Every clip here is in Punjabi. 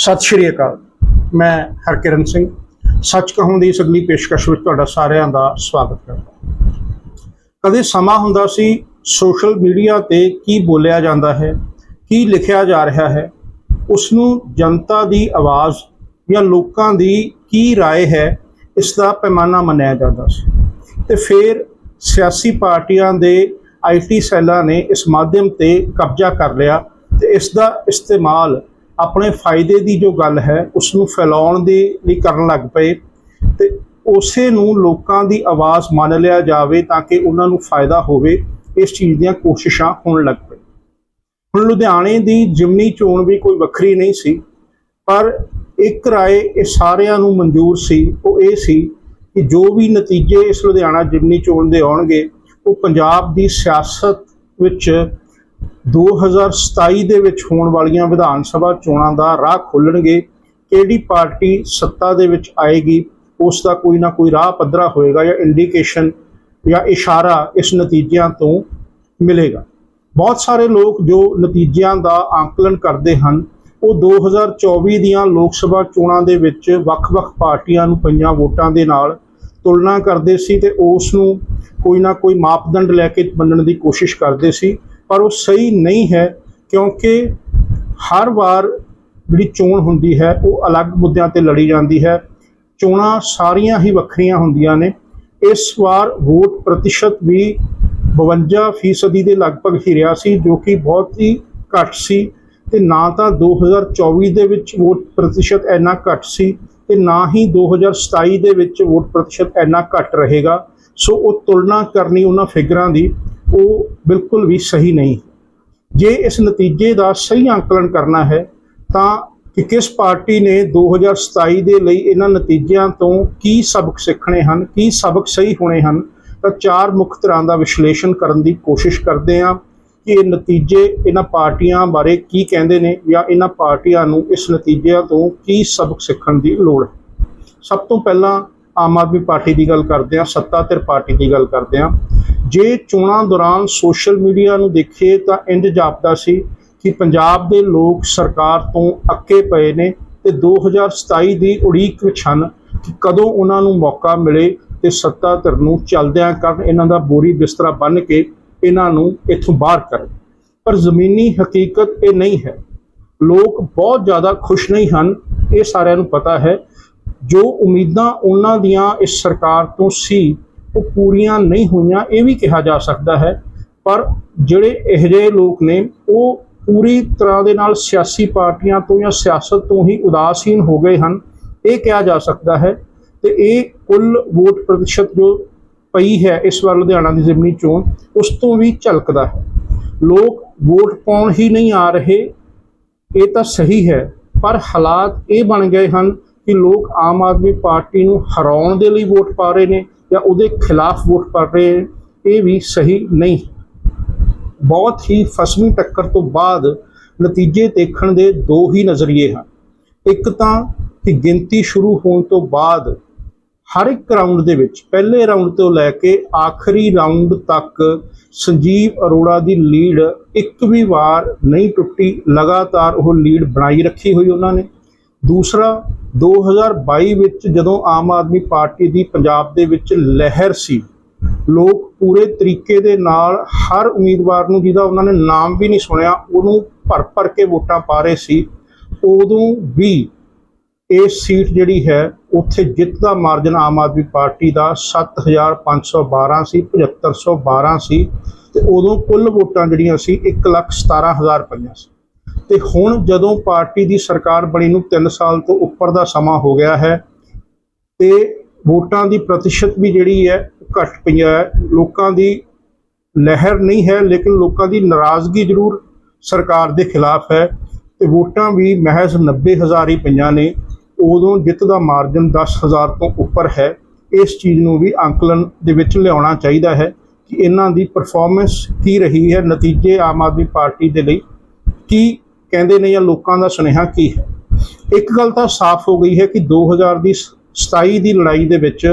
ਸਤਿ ਸ਼੍ਰੀ ਅਕਾਲ ਮੈਂ ਹਰਕਿਰਨ ਸਿੰਘ ਸੱਚ ਕਹੂੰ ਦੀ ਇਸ ਅਗਲੀ ਪੇਸ਼ਕਸ਼ ਵਿੱਚ ਤੁਹਾਡਾ ਸਾਰਿਆਂ ਦਾ ਸਵਾਗਤ ਕਰਦਾ ਕਦੇ ਸਮਾਂ ਹੁੰਦਾ ਸੀ ਸੋਸ਼ਲ ਮੀਡੀਆ ਤੇ ਕੀ ਬੋਲਿਆ ਜਾਂਦਾ ਹੈ ਕੀ ਲਿਖਿਆ ਜਾ ਰਿਹਾ ਹੈ ਉਸ ਨੂੰ ਜਨਤਾ ਦੀ ਆਵਾਜ਼ ਜਾਂ ਲੋਕਾਂ ਦੀ ਕੀ رائے ਹੈ ਇਸ ਦਾ ਪੈਮਾਨਾ ਮੰਨਿਆ ਜਾਂਦਾ ਸੀ ਤੇ ਫਿਰ ਸਿਆਸੀ ਪਾਰਟੀਆਂ ਦੇ ਆਈਟੀ ਸੈੱਲਾਂ ਨੇ ਇਸ ਮਾਧਿਅਮ ਤੇ ਕਬਜ਼ਾ ਕਰ ਲਿਆ ਤੇ ਇਸ ਦਾ ਇਸਤੇਮਾਲ ਆਪਣੇ ਫਾਇਦੇ ਦੀ ਜੋ ਗੱਲ ਹੈ ਉਸ ਨੂੰ ਫੈਲਾਉਣ ਦੇ ਲਈ ਕਰਨ ਲੱਗ ਪਏ ਤੇ ਉਸੇ ਨੂੰ ਲੋਕਾਂ ਦੀ ਆਵਾਜ਼ ਮੰਨ ਲਿਆ ਜਾਵੇ ਤਾਂ ਕਿ ਉਹਨਾਂ ਨੂੰ ਫਾਇਦਾ ਹੋਵੇ, ਇਸ ਚੀਜ਼ ਦੀਆਂ ਕੋਸ਼ਿਸ਼ਾਂ ਹੋਣ ਲੱਗ ਪਈ ਹੁਣ ਲੁਧਿਆਣੇ ਦੀ ਜਿਮਨੀ ਚੋਣ ਵੀ ਕੋਈ ਵੱਖਰੀ ਨਹੀਂ ਸੀ, ਪਰ ਇੱਕ ਰਾਏ ਇਹ ਸਾਰਿਆਂ ਨੂੰ ਮਨਜ਼ੂਰ ਸੀ, ਉਹ ਇਹ ਸੀ ਕਿ ਜੋ ਵੀ ਨਤੀਜੇ ਇਸ ਲੁਧਿਆਣਾ ਜਿਮਨੀ ਚੋਣ ਦੇ ਆਉਣਗੇ, ਉਹ ਪੰਜਾਬ ਦੀ ਸਿਆਸਤ ਵਿੱਚ 2027 ਦੇ ਵਿੱਚ ਹੋਣ ਵਾਲੀਆਂ ਵਿਧਾਨ ਸਭਾ ਚੋਣਾਂ ਦਾ ਰਾਹ ਖੋਲਣਗੇ। ਕਿਹੜੀ ਪਾਰਟੀ ਸੱਤਾ ਦੇ ਵਿੱਚ ਆਏਗੀ, ਉਸ ਦਾ ਕੋਈ ਨਾ ਕੋਈ ਰਾਹ ਪੱਧਰਾ ਹੋਏਗਾ ਜਾਂ ਇੰਡੀਕੇਸ਼ਨ ਜਾਂ ਇਸ਼ਾਰਾ ਇਸ ਨਤੀਜਿਆਂ ਤੋਂ ਮਿਲੇਗਾ। ਬਹੁਤ ਸਾਰੇ ਲੋਕ ਜੋ ਨਤੀਜਿਆਂ ਦਾ ਆਂਕਲਨ ਕਰਦੇ ਹਨ, ਉਹ 2024 ਦੀਆਂ ਲੋਕ ਸਭਾ ਚੋਣਾਂ ਦੇ ਵਿੱਚ ਵੱਖ-ਵੱਖ ਪਾਰਟੀਆਂ ਨੂੰ ਪਈਆਂ ਵੋਟਾਂ ਦੇ ਨਾਲ ਤੁਲਨਾ ਕਰਦੇ ਸੀ ਤੇ ਉਸ ਨੂੰ ਕੋਈ ਨਾ ਕੋਈ ਮਾਪਦੰਡ ਲੈ ਕੇ ਮੰਨਣ ਦੀ ਕੋਸ਼ਿਸ਼ ਕਰਦੇ ਸੀ। ਪਰ ਉਹ ਸਹੀ ਨਹੀਂ ਹੈ ਕਿਉਂਕਿ ਹਰ ਵਾਰ ਜਿਹੜੀ ਚੋਣ ਹੁੰਦੀ ਹੈ, ਉਹ ਅਲੱਗ ਮੁੱਦਿਆਂ ਤੇ ਲੜੀ ਜਾਂਦੀ ਹੈ। ਚੋਣਾਂ ਸਾਰੀਆਂ ਹੀ ਵੱਖਰੀਆਂ ਹੁੰਦੀਆਂ ਨੇ। ਇਸ ਵਾਰ ਵੋਟ ਪ੍ਰਤੀਸ਼ਤ ਵੀ 52 ਫੀਸਦੀ ਦੇ ਲਗਭਗ ਹੀ ਰਿਹਾ ਸੀ, ਜੋ ਕਿ ਬਹੁਤ ਹੀ ਘੱਟ ਸੀ ਤੇ ਨਾ ਤਾਂ 2024 ਦੇ ਵਿੱਚ ਵੋਟ ਪ੍ਰਤੀਸ਼ਤ ਇੰਨਾ ਘੱਟ ਸੀ ਤੇ ਨਾ ਹੀ 2027 ਦੇ ਵਿੱਚ ਵੋਟ ਪ੍ਰਤੀਸ਼ਤ ਇੰਨਾ ਘੱਟ ਰਹੇਗਾ। ਸੋ ਉਹ ਤੁਲਨਾ ਕਰਨੀ ਉਹਨਾਂ ਫਿਗਰਾਂ ਦੀ ਉਹ ਬਿਲਕੁਲ ਵੀ ਸਹੀ ਨਹੀਂ। ਜੇ ਇਸ ਨਤੀਜੇ ਦਾ ਸਹੀ ਅੰਕਲਨ ਕਰਨਾ ਹੈ, ਤਾਂ ਕਿ ਕਿਸ ਪਾਰਟੀ ਨੇ 2027 ਦੇ ਲਈ ਇਹਨਾਂ ਨਤੀਜਿਆਂ ਤੋਂ ਕੀ ਸਬਕ ਸਿੱਖਣੇ ਹਨ, ਕੀ ਸਬਕ ਸਹੀ ਹੋਣੇ ਹਨ, ਤਾਂ ਚਾਰ ਮੁੱਖ ਤਰ੍ਹਾਂ ਦਾ ਵਿਸ਼ਲੇਸ਼ਣ ਕਰਨ ਦੀ ਕੋਸ਼ਿਸ਼ ਕਰਦੇ ਹਾਂ ਕਿ ਇਹ ਨਤੀਜੇ ਇਹਨਾਂ ਪਾਰਟੀਆਂ ਬਾਰੇ ਕੀ ਕਹਿੰਦੇ ਨੇ ਜਾਂ ਇਹਨਾਂ ਪਾਰਟੀਆਂ ਨੂੰ ਇਸ ਨਤੀਜਿਆਂ ਤੋਂ ਕੀ ਸਬਕ ਸਿੱਖਣ ਦੀ ਲੋੜ ਹੈ। ਸਭ ਤੋਂ ਪਹਿਲਾਂ ਆਮ ਆਦਮੀ ਪਾਰਟੀ ਦੀ ਗੱਲ ਕਰਦੇ ਹਾਂ, ਸੱਤਾ ਧਿਰ ਪਾਰਟੀ ਦੀ ਗੱਲ ਕਰਦੇ ਹਾਂ। ਜੇ ਚੋਣਾਂ ਦੌਰਾਨ ਸੋਸ਼ਲ ਮੀਡੀਆ ਨੂੰ ਦੇਖੀਏ ਤਾਂ ਇੰਜ ਜਾਪਦਾ ਸੀ ਕਿ ਪੰਜਾਬ ਦੇ ਲੋਕ ਸਰਕਾਰ ਤੋਂ ਅੱਕੇ ਪਏ ਨੇ ਤੇ 2027 ਦੀ ਉਡੀਕ ਵਿੱਚ ਹਨ ਕਿ ਕਦੋਂ ਉਹਨਾਂ ਨੂੰ ਮੌਕਾ ਮਿਲੇ ਤੇ ਸੱਤਾ ਧਿਰ ਨੂੰ ਚੱਲਦਿਆਂ ਕਰਨ ਇਹਨਾਂ ਦਾ ਬੋਰੀ ਬਿਸਤਰਾ ਬੰਨ ਕੇ ਇਹਨਾਂ ਨੂੰ ਇੱਥੋਂ ਬਾਹਰ ਕਰਨ। ਪਰ ਜ਼ਮੀਨੀ ਹਕੀਕਤ ਇਹ ਨਹੀਂ ਹੈ। ਲੋਕ ਬਹੁਤ ਜ਼ਿਆਦਾ ਖੁਸ਼ ਨਹੀਂ ਹਨ, ਇਹ ਸਾਰਿਆਂ ਨੂੰ ਪਤਾ ਹੈ ਜੋ ਉਮੀਦਾਂ ਉਹਨਾਂ ਦੀਆਂ ਇਸ ਸਰਕਾਰ ਤੋਂ ਸੀ, ਉਹ ਪੂਰੀਆਂ ਨਹੀਂ ਹੋਈਆਂ, ਇਹ ਵੀ ਕਿਹਾ ਜਾ ਸਕਦਾ ਹੈ। ਪਰ ਜਿਹੜੇ ਇਹੋ ਜਿਹੇ ਲੋਕ ਨੇ, ਉਹ ਪੂਰੀ ਤਰ੍ਹਾਂ ਦੇ ਨਾਲ ਸਿਆਸੀ ਪਾਰਟੀਆਂ ਤੋਂ ਜਾਂ ਸਿਆਸਤ ਤੋਂ ਹੀ ਉਦਾਸੀਨ ਹੋ ਗਏ ਹਨ, ਇਹ ਕਿਹਾ ਜਾ ਸਕਦਾ ਹੈ। ਤੇ ਇਹ ਕੁੱਲ ਵੋਟ ਪ੍ਰਤੀਸ਼ਤ ਜੋ ਪਈ ਹੈ ਇਸ ਵਾਰ ਲੁਧਿਆਣਾ ਦੀ ਜ਼ਿਮਨੀ ਚੋਣ, ਉਸ ਤੋਂ ਵੀ ਝਲਕਦਾ ਹੈ। ਲੋਕ ਵੋਟ ਪਾਉਣ ਹੀ ਨਹੀਂ ਆ ਰਹੇ, ਇਹ ਤਾਂ ਸਹੀ ਹੈ, ਪਰ ਹਾਲਾਤ ਇਹ ਬਣ ਗਏ ਹਨ ਕਿ ਲੋਕ ਆਮ ਆਦਮੀ ਪਾਰਟੀ ਨੂੰ ਹਰਾਉਣ ਦੇ ਲਈ ਵੋਟ ਪਾ ਰਹੇ ਨੇ ਜਾਂ ਉਹਦੇ ਖਿਲਾਫ ਵੋਟ ਪਾ ਰਹੇ ਇਹ ਵੀ ਸਹੀ ਨਹੀਂ। ਬਹੁਤ ਹੀ ਫਸਵੀਂ ਟੱਕਰ ਤੋਂ ਬਾਅਦ ਨਤੀਜੇ ਦੇਖਣ ਦੇ ਦੋ ਹੀ ਨਜ਼ਰੀਏ ਹਨ। ਇੱਕ ਤਾਂ ਕਿ ਗਿਣਤੀ ਸ਼ੁਰੂ ਹੋਣ ਤੋਂ ਬਾਅਦ ਹਰ ਇੱਕ ਰਾਉਂਡ ਦੇ ਵਿੱਚ, ਪਹਿਲੇ ਰਾਉਂਡ ਤੋਂ ਲੈ ਕੇ ਆਖਰੀ ਰਾਉਂਡ ਤੱਕ ਸੰਜੀਵ ਅਰੋੜਾ ਦੀ ਲੀਡ ਇੱਕ ਵੀ ਵਾਰ ਨਹੀਂ ਟੁੱਟੀ। ਲਗਾਤਾਰ ਉਹ ਲੀਡ ਬਣਾਈ ਰੱਖੀ ਹੋਈ ਉਹਨਾਂ ਨੇ। ਦੂਸਰਾ 2022 ਵਿੱਚ ਜਦੋਂ ਆਮ ਆਦਮੀ ਪਾਰਟੀ ਦੀ ਪੰਜਾਬ ਦੇ ਵਿੱਚ ਲਹਿਰ ਸੀ, ਲੋਕ ਪੂਰੇ ਤਰੀਕੇ ਦੇ ਨਾਲ ਹਰ ਉਮੀਦਵਾਰ ਨੂੰ ਜਿਹਦਾ ਉਹਨਾਂ ਨੇ ਨਾਮ ਵੀ ਨਹੀਂ ਸੁਣਿਆ, ਉਹਨੂੰ ਭਰ ਭਰ ਕੇ ਵੋਟਾਂ ਪਾ ਰਹੇ ਸੀ, ਉਦੋਂ ਵੀ ਇਹ ਸੀਟ ਜਿਹੜੀ ਹੈ, ਉੱਥੇ ਜਿੱਤ ਦਾ ਮਾਰਜਨ ਆਮ ਆਦਮੀ ਪਾਰਟੀ ਦਾ 7512 ਸੀ 7512 ਸੀ ਤੇ ਉਦੋਂ ਕੁੱਲ ਵੋਟਾਂ ਜਿਹੜੀਆਂ ਸੀ 117000 ਪਈਆਂ ਸੀ। ਤੇ ਹੁਣ ਜਦੋਂ ਪਾਰਟੀ ਦੀ ਸਰਕਾਰ ਬਣੀ ਨੂੰ 3 ਸਾਲ ਤੋਂ ਉੱਪਰ ਦਾ ਸਮਾਂ ਹੋ ਗਿਆ ਹੈ ਤੇ ਵੋਟਾਂ ਦੀ ਪ੍ਰਤੀਸ਼ਤ ਵੀ ਜਿਹੜੀ ਹੈ ਉਹ ਘਟ ਪਈ ਹੈ। ਲੋਕਾਂ ਦੀ ਲਹਿਰ ਨਹੀਂ ਹੈ, ਲੇਕਿਨ ਲੋਕਾਂ ਦੀ ਨਾਰਾਜ਼ਗੀ ਜ਼ਰੂਰ ਸਰਕਾਰ ਦੇ ਖਿਲਾਫ ਹੈ ਤੇ ਵੋਟਾਂ ਵੀ ਮਹਿਜ਼ 90000 ਹੀ ਪਈਆਂ ਨੇ। ਉਦੋਂ ਜਿੱਤ ਦਾ ਮਾਰਜਨ 10000 ਤੋਂ ਉੱਪਰ ਹੈ। ਇਸ ਚੀਜ਼ ਨੂੰ ਵੀ ਅੰਕਲਨ ਦੇ ਵਿੱਚ ਲਿਆਉਣਾ ਚਾਹੀਦਾ ਹੈ ਕਿ ਇਹਨਾਂ ਦੀ ਪਰਫਾਰਮੈਂਸ ਕੀ ਰਹੀ ਹੈ, ਨਤੀਜੇ ਆਮ ਆਦਮੀ ਪਾਰਟੀ ਦੇ ਲਈ ਕੀ ਕਹਿੰਦੇ ਨੇ ਜਾਂ ਲੋਕਾਂ ਦਾ ਸੁਨੇਹਾ ਕੀ ਹੈ? ਇੱਕ ਗੱਲ ਤਾਂ ਸਾਫ਼ ਹੋ ਗਈ ਹੈ ਕਿ 2000 ਦੀ 27 ਦੀ ਲੜਾਈ ਦੇ ਵਿੱਚ